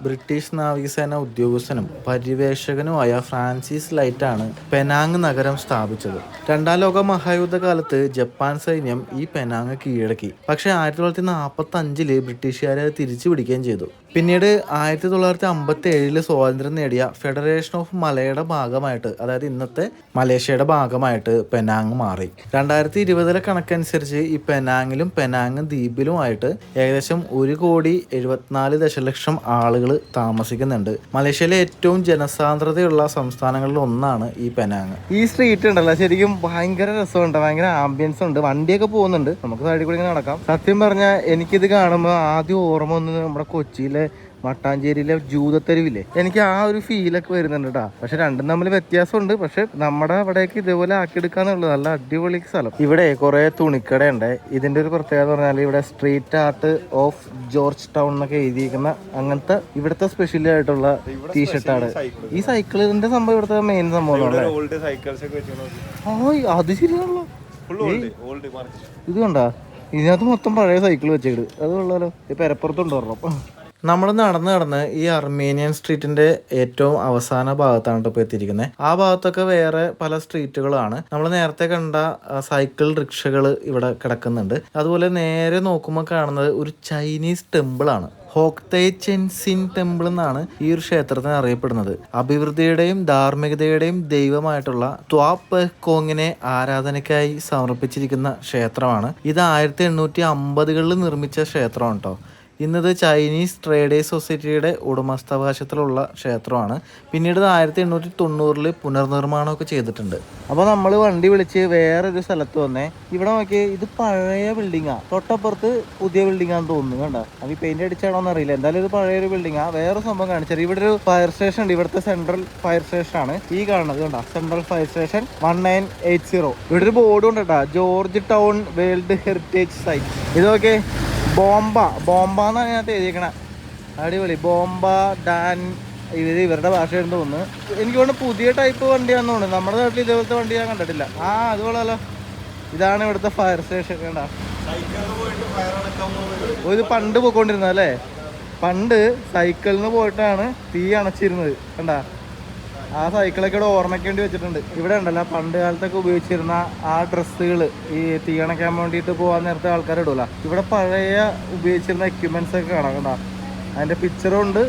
ബ്രിട്ടീഷ് നാവികസേന ഉദ്യോഗസ്ഥനും പര്യവേഷകനുമായ ഫ്രാൻസിസ് ലൈറ്റാണ് പെനാങ് നഗരം സ്ഥാപിച്ചത്. രണ്ടാം ലോക മഹായുദ്ധകാലത്ത് ജപ്പാൻ സൈന്യം ഈ പെനാങ് കീഴടക്കി. പക്ഷേ ആയിരത്തി തൊള്ളായിരത്തി നാൽപ്പത്തി അഞ്ചിൽ ബ്രിട്ടീഷുകാരെ തിരിച്ചുപിടിക്കുകയും തിരിച്ചു പിടിക്കുകയും ചെയ്തു. പിന്നീട് ആയിരത്തി തൊള്ളായിരത്തി അമ്പത്തി ഏഴിൽ സ്വാതന്ത്ര്യം നേടിയ ഫെഡറേഷൻ ഓഫ് മലയുടെ ഭാഗമായിട്ട് അതായത് ഇന്നത്തെ മലേഷ്യയുടെ ഭാഗമായിട്ട് പെനാങ് മാറി. രണ്ടായിരത്തി ഇരുപതിലെ കണക്കനുസരിച്ച് ഈ പെനാങ്ങിലും പെനാങ് ദ്വീപിലുമായിട്ട് ഏകദേശം ഒരു കോടി എഴുപത്തിനാല് ദശലക്ഷം ആളുകൾ താമസിക്കുന്നുണ്ട്. മലേഷ്യയിലെ ഏറ്റവും ജനസാന്ദ്രതയുള്ള സംസ്ഥാനങ്ങളിൽ ഒന്നാണ് ഈ പെനാങ് ഈ സ്ട്രീറ്റ് ഉണ്ടല്ലോ ശരിക്കും ഭയങ്കര രസമുണ്ട് ഭയങ്കര ആംബിയൻസ് ഉണ്ട് വണ്ടിയൊക്കെ പോകുന്നുണ്ട്. നമുക്ക് സൈഡിൽ കൂടി ഇങ്ങനെ നടക്കാം. സത്യം പറഞ്ഞാൽ എനിക്കിത് കാണുമ്പോൾ ആദ്യം ഓർമ്മ വന്നത് നമ്മുടെ കൊച്ചിയിലെ മട്ടാഞ്ചേരിയിലെ ജൂതത്തെരുവില്ലേ? എനിക്ക് ആ ഒരു ഫീലൊക്കെ വരുന്നുണ്ട് കേട്ടോ പക്ഷെ രണ്ടും തമ്മിൽ വ്യത്യാസമുണ്ട്. പക്ഷെ നമ്മുടെ അവിടേക്ക് ഇതേപോലെ ആക്കിയെടുക്കാന്നുള്ളത് നല്ല അടിപൊളി സ്ഥലം. ഇവിടെ കുറെ തുണിക്കടയുണ്ട്. ഇതിന്റെ ഒരു പ്രത്യേകത എന്ന് പറഞ്ഞാൽ ഇവിടെ street art of George Town എന്നൊക്കെ എഴുതിയിരിക്കുന്ന അങ്ങനത്തെ ഇവിടുത്തെ സ്പെഷ്യൽ ആയിട്ടുള്ള ടീഷർട്ടാണ് ഈ സൈക്കിളിന്റെ സംഭവം ഇവിടുത്തെ മെയിൻ സംഭവം അത് ശരിയാണല്ലോ. ഇത് കണ്ടാ? ഇതിനകത്ത് മൊത്തം പഴയ സൈക്കിൾ വെച്ചേക്കിട് അത് കൊള്ളാലോ. ഈ പെരപ്പുറത്തുണ്ട് ഒരെണ്ണം നമ്മൾ നടന്ന് നടന്ന് ഈ അർമേനിയൻ സ്ട്രീറ്റിന്റെ ഏറ്റവും അവസാന ഭാഗത്താണ് ഇപ്പോൾ എത്തിയിരിക്കുന്നത്. ആ ഭാഗത്തൊക്കെ വേറെ പല സ്ട്രീറ്റുകളാണ്. നമ്മൾ നേരത്തെ കണ്ട സൈക്കിൾ റിക്ഷകൾ ഇവിടെ കിടക്കുന്നുണ്ട്. അതുപോലെ നേരെ നോക്കുമ്പോൾ കാണുന്നത് ഒരു ചൈനീസ് ടെമ്പിൾ ആണ് ഹോക്തൈ ചെൻസിൻ ടെമ്പിൾ എന്നാണ് ഈ ഒരു ക്ഷേത്രത്തിന് അറിയപ്പെടുന്നത്. അഭിവൃദ്ധിയുടെയും ധാർമ്മികതയുടെയും ദൈവമായിട്ടുള്ള ത്വാപ് കോങ്ങിനെ ആരാധനയ്ക്കായി സമർപ്പിച്ചിരിക്കുന്ന ക്ഷേത്രമാണ്. ഇത് ആയിരത്തി എണ്ണൂറ്റി അമ്പതുകളിൽ നിർമ്മിച്ച ക്ഷേത്രമാണ് കേട്ടോ ഇന്നത് ചൈനീസ് ട്രേഡേഴ്സ് സൊസൈറ്റിയുടെ ഉടമസ്ഥാവകാശത്തിലുള്ള ക്ഷേത്രമാണ്. പിന്നീട് ആയിരത്തി എണ്ണൂറ്റി തൊണ്ണൂറിൽ പുനർനിർമ്മാണമൊക്കെ ചെയ്തിട്ടുണ്ട്. അപ്പോൾ നമ്മൾ വണ്ടി വിളിച്ച് വേറൊരു സ്ഥലത്ത് വന്നേ. ഇവിടെ നോക്കി ഇത് പഴയ ബിൽഡിങ്ങാ തൊട്ടപ്പുറത്ത് പുതിയ ബിൽഡിങ്ങാന്ന് തോന്നുന്നു കണ്ട? അത് ഈ പെയിന്റ് അടിച്ചാണോ എന്ന് അറിയില്ല. എന്തായാലും ഇത് പഴയൊരു ബിൽഡിങ്ങാണ് വേറെ സംഭവം കാണിച്ചത് ഇവിടെ ഒരു ഫയർ സ്റ്റേഷൻ ഉണ്ട്. ഇവിടുത്തെ സെൻട്രൽ ഫയർ സ്റ്റേഷൻ ആണ്. ഈ കാണുന്നത് കണ്ട? Central fire station one nine eight zero ഇവിടെ ഒരു ബോർഡും ഉണ്ട് കേട്ടോ. Georgetown world heritage site. ഇതൊക്കെ ബോംബ ബോംബ എന്നാണ് ഇതിനകത്ത് എഴുതിയേക്കണേ. അടിപൊളി. ബോംബ ഡാൻ ഇവർ ഇവരുടെ ഭാഷയാണെന്ന് തോന്നുന്നു. എനിക്ക് തോന്നുന്നു പുതിയ ടൈപ്പ് വണ്ടിയാണെന്ന് തോന്നുന്നു. നമ്മുടെ നാട്ടിൽ ഇതേപോലത്തെ വണ്ടി ഞാൻ കണ്ടിട്ടില്ല. ആ അതുപോലല്ലോ ഇതാണ് ഇവിടുത്തെ ഫയർ സ്റ്റേഷൻ കണ്ട? ഇത് പണ്ട് പോയിക്കൊണ്ടിരുന്നത് അല്ലേ? പണ്ട് സൈക്കിളിൽ നിന്ന് പോയിട്ടാണ് തീ അണച്ചിരുന്നത്. കണ്ട? ആ സൈക്കിളൊക്കെ ഇവിടെ ഓർമ്മിക്കേണ്ടി വെച്ചിട്ടുണ്ട്. ഇവിടെ ഉണ്ടല്ലോ പണ്ട് കാലത്തൊക്കെ ഉപയോഗിച്ചിരുന്ന ആ ഡ്രസ്സുകൾ ഈ തീയണക്കാൻ വേണ്ടിയിട്ട് പോകാൻ നേരത്തെ ആൾക്കാർ ഇടൂല. ഇവിടെ പഴയ ഉപയോഗിച്ചിരുന്ന എക്യുപ്മെന്റ്സ് ഒക്കെ കാണാം കണ്ട? അതിന്റെ പിക്ചറും ഉണ്ട്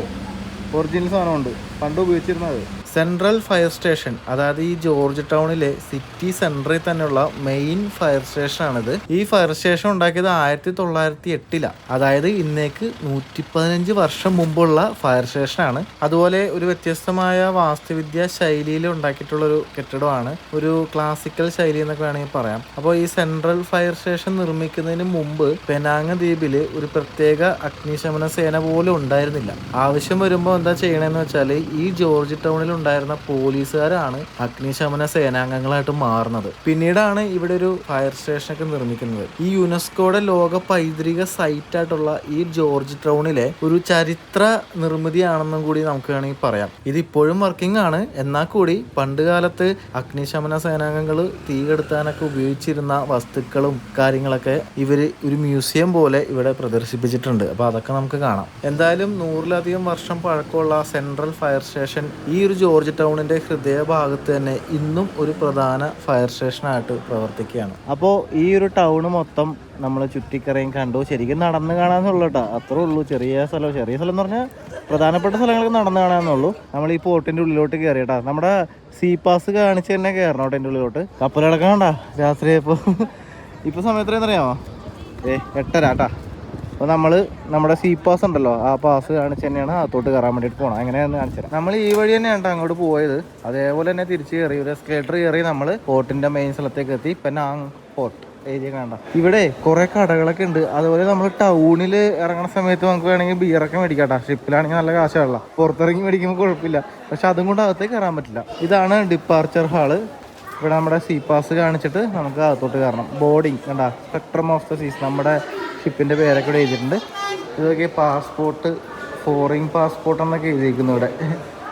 ഒറിജിനൽ സാധനമുണ്ട്. പണ്ട് ഉപയോഗിച്ചിരുന്നത്. സെൻട്രൽ ഫയർ സ്റ്റേഷൻ അതായത് ഈ ജോർജ് ടൗണിലെ സിറ്റി സെന്ററിൽ തന്നെയുള്ള മെയിൻ ഫയർ സ്റ്റേഷനാണിത്. ഈ ഫയർ സ്റ്റേഷൻ ഉണ്ടാക്കിയത് ആയിരത്തി തൊള്ളായിരത്തി എട്ടിലാണ് അതായത് ഇന്നേക്ക് നൂറ്റി പതിനഞ്ച് വർഷം മുമ്പുള്ള ഫയർ സ്റ്റേഷനാണ്. അതുപോലെ ഒരു വ്യത്യസ്തമായ വാസ്തുവിദ്യ ശൈലിയിൽ ഉണ്ടാക്കിയിട്ടുള്ള ഒരു കെട്ടിടമാണ്. ഒരു ക്ലാസിക്കൽ ശൈലി എന്നൊക്കെ വേണമെങ്കിൽ പറയാം. അപ്പോൾ ഈ സെൻട്രൽ ഫയർ സ്റ്റേഷൻ നിർമ്മിക്കുന്നതിന് മുമ്പ് പെനാങ് ദ്വീപിൽ ഒരു പ്രത്യേക അഗ്നിശമന സേന പോലും ഉണ്ടായിരുന്നില്ല. ആവശ്യം വരുമ്പോൾ എന്താ ചെയ്യണമെന്ന് വെച്ചാൽ ഈ ജോർജ് ടൗണിൽ ഉണ്ടായിരുന്ന പോലീസുകാരാണ് അഗ്നിശമന സേനാംഗങ്ങളായിട്ട് മാറുന്നത്. പിന്നീടാണ് ഇവിടെ ഒരു ഫയർ സ്റ്റേഷൻ ഒക്കെ നിർമ്മിക്കുന്നത്. ഈ യുനെസ്കോയുടെ ലോക പൈതൃക സൈറ്റ് ആയിട്ടുള്ള ഈ ജോർജ് ടൗണിലെ ഒരു ചരിത്ര നിർമ്മിതിയാണെന്നും കൂടി നമുക്ക് വേണമെങ്കിൽ പറയാം. ഇത് ഇപ്പോഴും വർക്കിംഗ് ആണ്. എന്നാൽ കൂടി പണ്ട് കാലത്ത് അഗ്നിശമന സേനാംഗങ്ങൾ തീ കെടുത്താനൊക്കെ ഉപയോഗിച്ചിരുന്ന വസ്തുക്കളും കാര്യങ്ങളൊക്കെ ഇവർ ഒരു മ്യൂസിയം പോലെ ഇവിടെ പ്രദർശിപ്പിച്ചിട്ടുണ്ട്. അപ്പോൾ അതൊക്കെ നമുക്ക് കാണാം. എന്തായാലും നൂറിലധികം വർഷം പഴക്കമുള്ള സെൻട്രൽ ഫയർ സ്റ്റേഷൻ ഈ ഒരു ജോർജ് ടൗണിന്റെ ഹൃദയഭാഗത്ത് തന്നെ ഇന്നും ഒരു പ്രധാന ഫയർ സ്റ്റേഷനായിട്ട് പ്രവർത്തിക്കുകയാണ്. അപ്പോൾ ഈ ഒരു ടൗണ് മൊത്തം നമ്മൾ ചുറ്റിക്കറയും കണ്ടു. ശരിക്കും നടന്ന് കാണാമെന്നുള്ളൂ കേട്ടോ അത്രേ ഉള്ളൂ. ചെറിയ സ്ഥലം. ചെറിയ സ്ഥലം എന്ന് പറഞ്ഞാൽ പ്രധാനപ്പെട്ട സ്ഥലങ്ങൾക്ക് നടന്ന് കാണാമെന്നുള്ളൂ നമ്മൾ ഈ പോർട്ടിന്റെ ഉള്ളിലോട്ട് കയറി കേട്ടോ നമ്മുടെ സീ പാസ് കാണിച്ച് തന്നെ കയറണം കേട്ടോ എന്റെ ഉള്ളിലോട്ട്. കപ്പലടക്കം കണ്ടാ രാത്രി ഇപ്പോൾ ഇപ്പോൾ സമയത്ത് അറിയാമോ ഏ എട്ടര കേട്ടാ അപ്പോൾ നമ്മൾ നമ്മുടെ സീ പാസ് ഉണ്ടല്ലോ ആ പാസ് കാണിച്ച് തന്നെയാണ് അകത്തോട്ട് കയറാൻ വേണ്ടിയിട്ട് പോകണം അങ്ങനെയാണെന്ന് കാണിച്ചത് നമ്മൾ ഈ വഴി തന്നെയാണ് അങ്ങോട്ട് പോയത്. അതേപോലെ തന്നെ തിരിച്ച് കയറി ഒരു എസ്കേറ്റർ കയറി നമ്മൾ പോർട്ടിന്റെ മെയിൻ സ്ഥലത്തേക്ക് എത്തി. പെനാങ് ഫോർട്ട് ഏരിയ കാണണ്ട ഇവിടെ കുറെ കടകളൊക്കെ ഉണ്ട്. അതുപോലെ നമ്മൾ ടൗണിൽ ഇറങ്ങുന്ന സമയത്ത് നമുക്ക് വേണമെങ്കിൽ ബിയറൊക്കെ മേടിക്കാട്ടോ ഷിപ്പിലാണെങ്കിൽ നല്ല കാശാണല്ലോ. പുറത്തിറങ്ങി മേടിക്കുമ്പോൾ കുഴപ്പമില്ല. പക്ഷെ അതും കൊണ്ട് അകത്തേക്ക് കയറാൻ പറ്റില്ല. ഇതാണ് ഡിപ്പാർച്ചർ ഹാൾ ഇവിടെ നമ്മുടെ സീ പാസ് കാണിച്ചിട്ട് നമുക്ക് അകത്തോട്ട് കയറണം ബോർഡിങ് കണ്ട? സ്പെക്ട്രം ഓഫ് ദ സീസ് നമ്മുടെ ഷിപ്പിന്റെ പേരൊക്കെ ഇവിടെ എഴുതിയിട്ടുണ്ട്. ഇതൊക്കെ പാസ്പോർട്ട് ഫോറിൻ പാസ്പോർട്ട് എന്നൊക്കെ എഴുതിയിരിക്കുന്നു ഇവിടെ.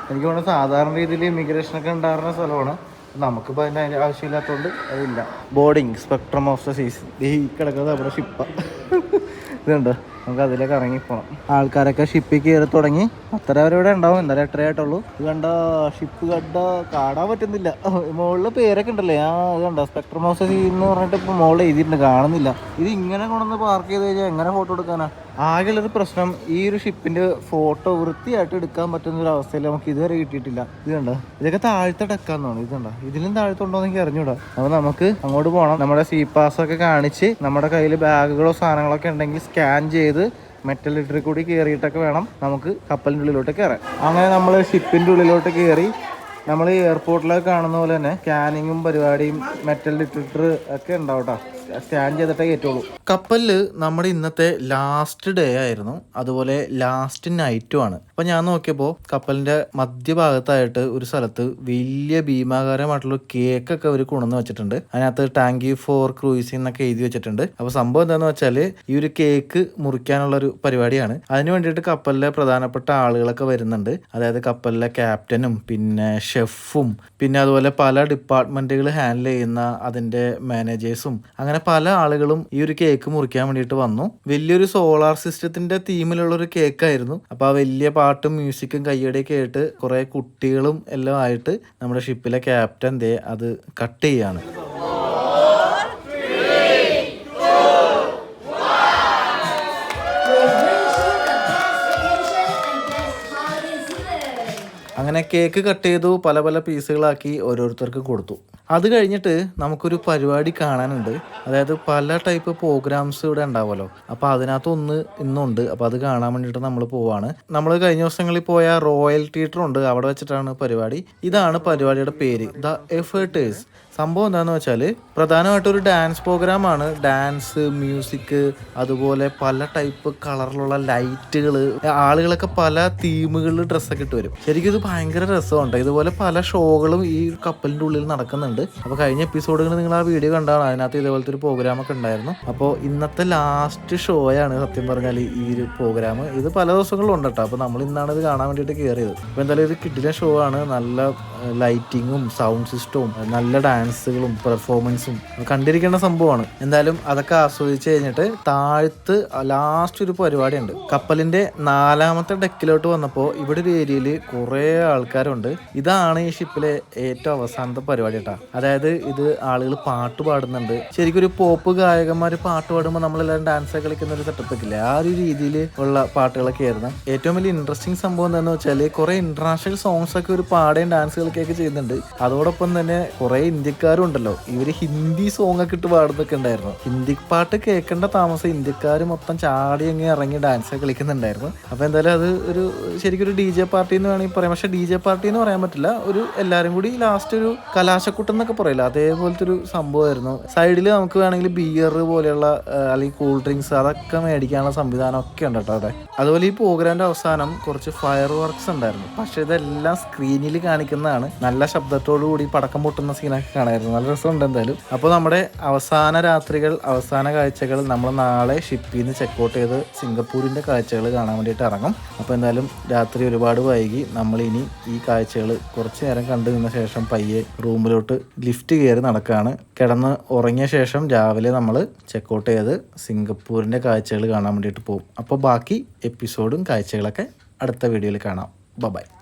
എനിക്ക് തോന്നുന്നു സാധാരണ രീതിയിൽ ഇമിഗ്രേഷനൊക്കെ ഉണ്ടാകുന്ന സ്ഥലമാണ്. നമുക്കിപ്പോൾ അതിന്റെ ആവശ്യമില്ലാത്തതുകൊണ്ട് അതില്ല. Boarding spectrum of the seas ഈ കിടക്കുന്നത് നമ്മുടെ ഷിപ്പാണ് ഇതുണ്ട്? നമുക്ക് അതിലേക്ക് ഇറങ്ങി പോണം. ആൾക്കാരൊക്കെ ഷിപ്പിൽ കയറി തുടങ്ങി. അത്ര വരെ ഉണ്ടാവും. എന്തായാലും എട്ടര ആയിട്ടുള്ളൂ. ഇത് കണ്ട? ഷിപ്പ് കണ്ട? കാണാൻ പറ്റുന്നില്ല. മുകളിൽ പേരൊക്കെ ഉണ്ടല്ലേ? ആ ഇത് കണ്ട? സ്പെക്ട്രം ഹൗസ് എന്ന് പറഞ്ഞിട്ട് ഇപ്പോൾ മുകളിൽ എഴുതിയിട്ടുണ്ട്. കാണുന്നില്ല. ഇത് ഇങ്ങനെ കൊണ്ടുവന്ന് പാർക്ക് ചെയ്ത് കഴിഞ്ഞാൽ എങ്ങനെ ഫോട്ടോ എടുക്കാനാ? ആകെയുള്ളൊരു പ്രശ്നം ഈ ഒരു ഷിപ്പിന്റെ ഫോട്ടോ വൃത്തിയായിട്ട് എടുക്കാൻ പറ്റുന്ന ഒരു അവസ്ഥയിൽ നമുക്ക് ഇതുവരെ കിട്ടിയിട്ടില്ല. ഇത് കണ്ടോ? ഇതൊക്കെ താഴത്തെ ഡെക്കാന്ന് ഇത് കണ്ടോ? ഇതിലും താഴത്തുണ്ടോ എന്ന് എനിക്ക് അറിഞ്ഞൂടാ. അപ്പോൾ നമുക്ക് അങ്ങോട്ട് പോകണം നമ്മുടെ സി പാസ് ഒക്കെ കാണിച്ച് നമ്മുടെ കയ്യിൽ ബാഗുകളോ സാധനങ്ങളൊക്കെ ഉണ്ടെങ്കിൽ സ്കാൻ ചെയ്ത് മെറ്റൽ ലിറ്ററിൽ കൂടി കയറിയിട്ടൊക്കെ വേണം നമുക്ക് കപ്പലിന്റെ ഉള്ളിലോട്ട് കയറാൻ അങ്ങനെ നമ്മൾ ഷിപ്പിന്റെ ഉള്ളിലോട്ട് കയറി നമ്മൾ എയർപോർട്ടിലൊക്കെ കാണുന്ന പോലെ തന്നെ സ്കാനിങ്ങും പരിപാടിയും മെറ്റൽ ഡിറ്റക്ടർ ഒക്കെ ഉണ്ടാവും കേട്ടോ സ്കാൻ ചെയ്തിട്ടേ കയറ്റുള്ളൂ കപ്പലിൽ നമ്മുടെ ഇന്നത്തെ ലാസ്റ്റ് ഡേ ആയിരുന്നു. അതുപോലെ ലാസ്റ്റ് നൈറ്റും ആണ്. അപ്പൊ ഞാൻ നോക്കിയപ്പോൾ കപ്പലിന്റെ മധ്യഭാഗത്തായിട്ട് ഒരു സ്ഥലത്ത് വലിയ ഭീമാകാരമായിട്ടുള്ള കേക്ക് ഒക്കെ അവർ കൊണ്ടുവന്ന് വെച്ചിട്ടുണ്ട്. അതിനകത്ത് ടാങ്കി ഫോർ ക്രൂയിസിംഗ് എന്നൊക്കെ എഴുതി വെച്ചിട്ടുണ്ട്. അപ്പൊ സംഭവം എന്താന്ന് വെച്ചാൽ ഈ ഒരു കേക്ക് മുറിക്കാനുള്ള ഒരു പരിപാടിയാണ്. അതിന് വേണ്ടിയിട്ട് കപ്പലിലെ പ്രധാനപ്പെട്ട ആളുകളൊക്കെ വരുന്നുണ്ട്. അതായത് കപ്പലിലെ ക്യാപ്റ്റനും പിന്നെ ഷെഫും പിന്നെ അതുപോലെ പല ഡിപ്പാർട്ട്മെന്റുകൾ ഹാൻഡിൽ ചെയ്യുന്ന അതിന്റെ മാനേജേഴ്സും അങ്ങനെ പല ആളുകളും ഈ ഒരു കേക്ക് മുറിക്കാൻ വേണ്ടിയിട്ട് വന്നു. വലിയൊരു സോളാർ സിസ്റ്റത്തിന്റെ തീമിലുള്ള ഒരു കേക്കായിരുന്നു അപ്പൊ ആ വലിയ പാട്ടും മ്യൂസിക്കും കയ്യടിയൊക്കെ ആയിട്ട് കുറെ കുട്ടികളും എല്ലാം ആയിട്ട് നമ്മുടെ ഷിപ്പിലെ ക്യാപ്റ്റൻ ദേ അത് കട്ട് ചെയ്യാണ്. അങ്ങനെ കേക്ക് കട്ട് ചെയ്തു പല പല പീസുകളാക്കി ഓരോരുത്തർക്കും കൊടുത്തു. അത് കഴിഞ്ഞിട്ട് നമുക്കൊരു പരിപാടി കാണാനുണ്ട്. അതായത് പല ടൈപ്പ് പ്രോഗ്രാംസ് ഇവിടെ ഉണ്ടാവുമല്ലോ. അപ്പോൾ അതിനകത്ത് ഒന്ന് ഇന്നുണ്ട്. അപ്പോൾ അത് കാണാൻ വേണ്ടിയിട്ട് നമ്മൾ പോവാണ്. നമ്മൾ കഴിഞ്ഞ ദിവസങ്ങളിൽ പോയ റോയൽ തിയേറ്റർ ഉണ്ട്. അവിടെ വെച്ചിട്ടാണ് പരിപാടി. ഇതാണ് പരിപാടിയുടെ പേര്. ദ എഫേർട്ടേഴ്സ് സംഭവം എന്താണെന്ന് വെച്ചാൽ പ്രധാനമായിട്ടും ഒരു ഡാൻസ് പ്രോഗ്രാമാണ് ഡാൻസ് മ്യൂസിക് അതുപോലെ പല ടൈപ്പ് കളറിലുള്ള ലൈറ്റുകൾ ആളുകളൊക്കെ പല തീമുകളിൽ ഡ്രസ്സൊക്കെ ഇട്ട് വരും. ശരിക്കും ഇത് ഭയങ്കര രസമുണ്ട്. ഇതുപോലെ പല ഷോകളും ഈ കപ്പലിന്റെ ഉള്ളിൽ നടക്കുന്നുണ്ട്. അപ്പോൾ കഴിഞ്ഞ എപ്പിസോഡുകൾ നിങ്ങൾ ആ വീഡിയോ കണ്ടാണ് അതിനകത്ത് ഇതേപോലത്തെ ഒരു പ്രോഗ്രാമൊക്കെ ഉണ്ടായിരുന്നു. അപ്പോൾ ഇന്നത്തെ ലാസ്റ്റ് ഷോയാണ് സത്യം പറഞ്ഞാൽ ഈ ഒരു പ്രോഗ്രാം ഇത് പല ദിവസങ്ങളിലും ഉണ്ട് കേട്ടോ അപ്പോൾ നമ്മൾ ഇന്നാണ് ഇത് കാണാൻ വേണ്ടിയിട്ട് കയറിയത് അപ്പോൾ എന്തായാലും ഇത് കിട്ടിയ ഷോ ആണ്. നല്ല ലൈറ്റിങ്ങും സൗണ്ട് സിസ്റ്റവും നല്ല ഡാൻസ് ഡാൻസുകളും പെർഫോമൻസും കണ്ടിരിക്കേണ്ട സംഭവമാണ്. എന്തായാലും അതൊക്കെ ആസ്വദിച്ച് കഴിഞ്ഞിട്ട് താഴത്ത് ലാസ്റ്റ് ഒരു പരിപാടിയുണ്ട്. കപ്പലിന്റെ നാലാമത്തെ ഡെക്കിലോട്ട് വന്നപ്പോൾ ഇവിടെ ഒരു ഏരിയയിൽ കുറേ ആൾക്കാരുണ്ട്. ഇതാണ് ഈ ഷിപ്പിലെ ഏറ്റവും അവസാനത്തെ പരിപാടി കേട്ടോ അതായത് ഇത് ആളുകൾ പാട്ട് പാടുന്നുണ്ട്. ശരിക്കും ഒരു പോപ്പ് ഗായകന്മാർ പാട്ട് പാടുമ്പോൾ നമ്മളെല്ലാവരും ഡാൻസ് കളിക്കുന്ന ഒരു സെറ്റപ്പൊക്കെ ഇല്ലേ? ആ ഒരു രീതിയിൽ ഉള്ള പാട്ടുകളൊക്കെ ആയിരുന്നു. ഏറ്റവും വലിയ ഇൻട്രസ്റ്റിംഗ് സംഭവം എന്താണെന്ന് വെച്ചാൽ കുറെ ഇന്റർനാഷണൽ സോങ്സ് ഒക്കെ ഒരു പാടേം ഡാൻസ് കളിക്കുകയൊക്കെ ചെയ്യുന്നുണ്ട്. അതോടൊപ്പം തന്നെ കുറെ ഇന്ത്യക്കാരും ഉണ്ടല്ലോ ഇവർ ഹിന്ദി സോങ് ഒക്കെ ഇട്ട് പാടുന്നൊക്കെ ഉണ്ടായിരുന്നു. ഹിന്ദി പാട്ട് കേൾക്കേണ്ട താമസം ഇന്ത്യക്കാർ മൊത്തം ചാടി അങ്ങ് ഇറങ്ങി ഡാൻസ് കളിക്കുന്നുണ്ടായിരുന്നു. അപ്പൊ എന്തായാലും അത് ഒരു ശരിക്കും ഒരു ഡി ജെ പാർട്ടി എന്ന് വേണമെങ്കിൽ പറയാം. പക്ഷെ ഡി ജെ പാർട്ടി എന്ന് പറയാൻ പറ്റില്ല. ഒരു എല്ലാരും കൂടി ലാസ്റ്റ് ഒരു കലാശക്കൂട്ടം എന്നൊക്കെ പറയില്ല? അതേപോലത്തെ ഒരു സംഭവമായിരുന്നു. സൈഡിൽ നമുക്ക് വേണമെങ്കിൽ ബിയർ പോലെയുള്ള അല്ലെങ്കിൽ കൂൾ ഡ്രിങ്ക്സ് അതൊക്കെ മേടിക്കാനുള്ള സംവിധാനം ഒക്കെ ഉണ്ട് കേട്ടോ അവിടെ. അതുപോലെ ഈ പ്രോഗ്രാമിന്റെ അവസാനം കുറച്ച് ഫയർ വർക്ക്സ് ഉണ്ടായിരുന്നു. പക്ഷെ ഇതെല്ലാം സ്ക്രീനിൽ കാണിക്കുന്നതാണ്. നല്ല ശബ്ദത്തോടു കൂടി പടക്കം പൊട്ടുന്ന സീനൊക്കെ കാണായിരുന്നു. നല്ല രസമുണ്ട് എന്തായാലും. അപ്പോൾ നമ്മുടെ അവസാന രാത്രികൾ അവസാന കാഴ്ചകൾ നമ്മൾ നാളെ ഷിപ്പിൽ നിന്ന് ചെക്കൗട്ട് ചെയ്ത് സിംഗപ്പൂരിന്റെ കാഴ്ചകൾ കാണാൻ വേണ്ടിയിട്ട് ഇറങ്ങും. അപ്പോൾ എന്തായാലും രാത്രി ഒരുപാട് വൈകി. നമ്മൾ ഇനി ഈ കാഴ്ചകൾ കുറച്ച് നേരം കണ്ടു നിന്ന ശേഷം പയ്യെ റൂമിലോട്ട് ലിഫ്റ്റ് കയറി നടക്കുകയാണ് കിടന്ന് ഉറങ്ങിയ ശേഷം രാവിലെ നമ്മൾ ചെക്ക് ഔട്ട് ചെയ്ത് സിംഗപ്പൂരിന്റെ കാഴ്ചകൾ കാണാൻ വേണ്ടിയിട്ട് പോകും അപ്പോൾ ബാക്കി എപ്പിസോഡും കാഴ്ചകളൊക്കെ അടുത്ത വീഡിയോയിൽ കാണാം. ബൈ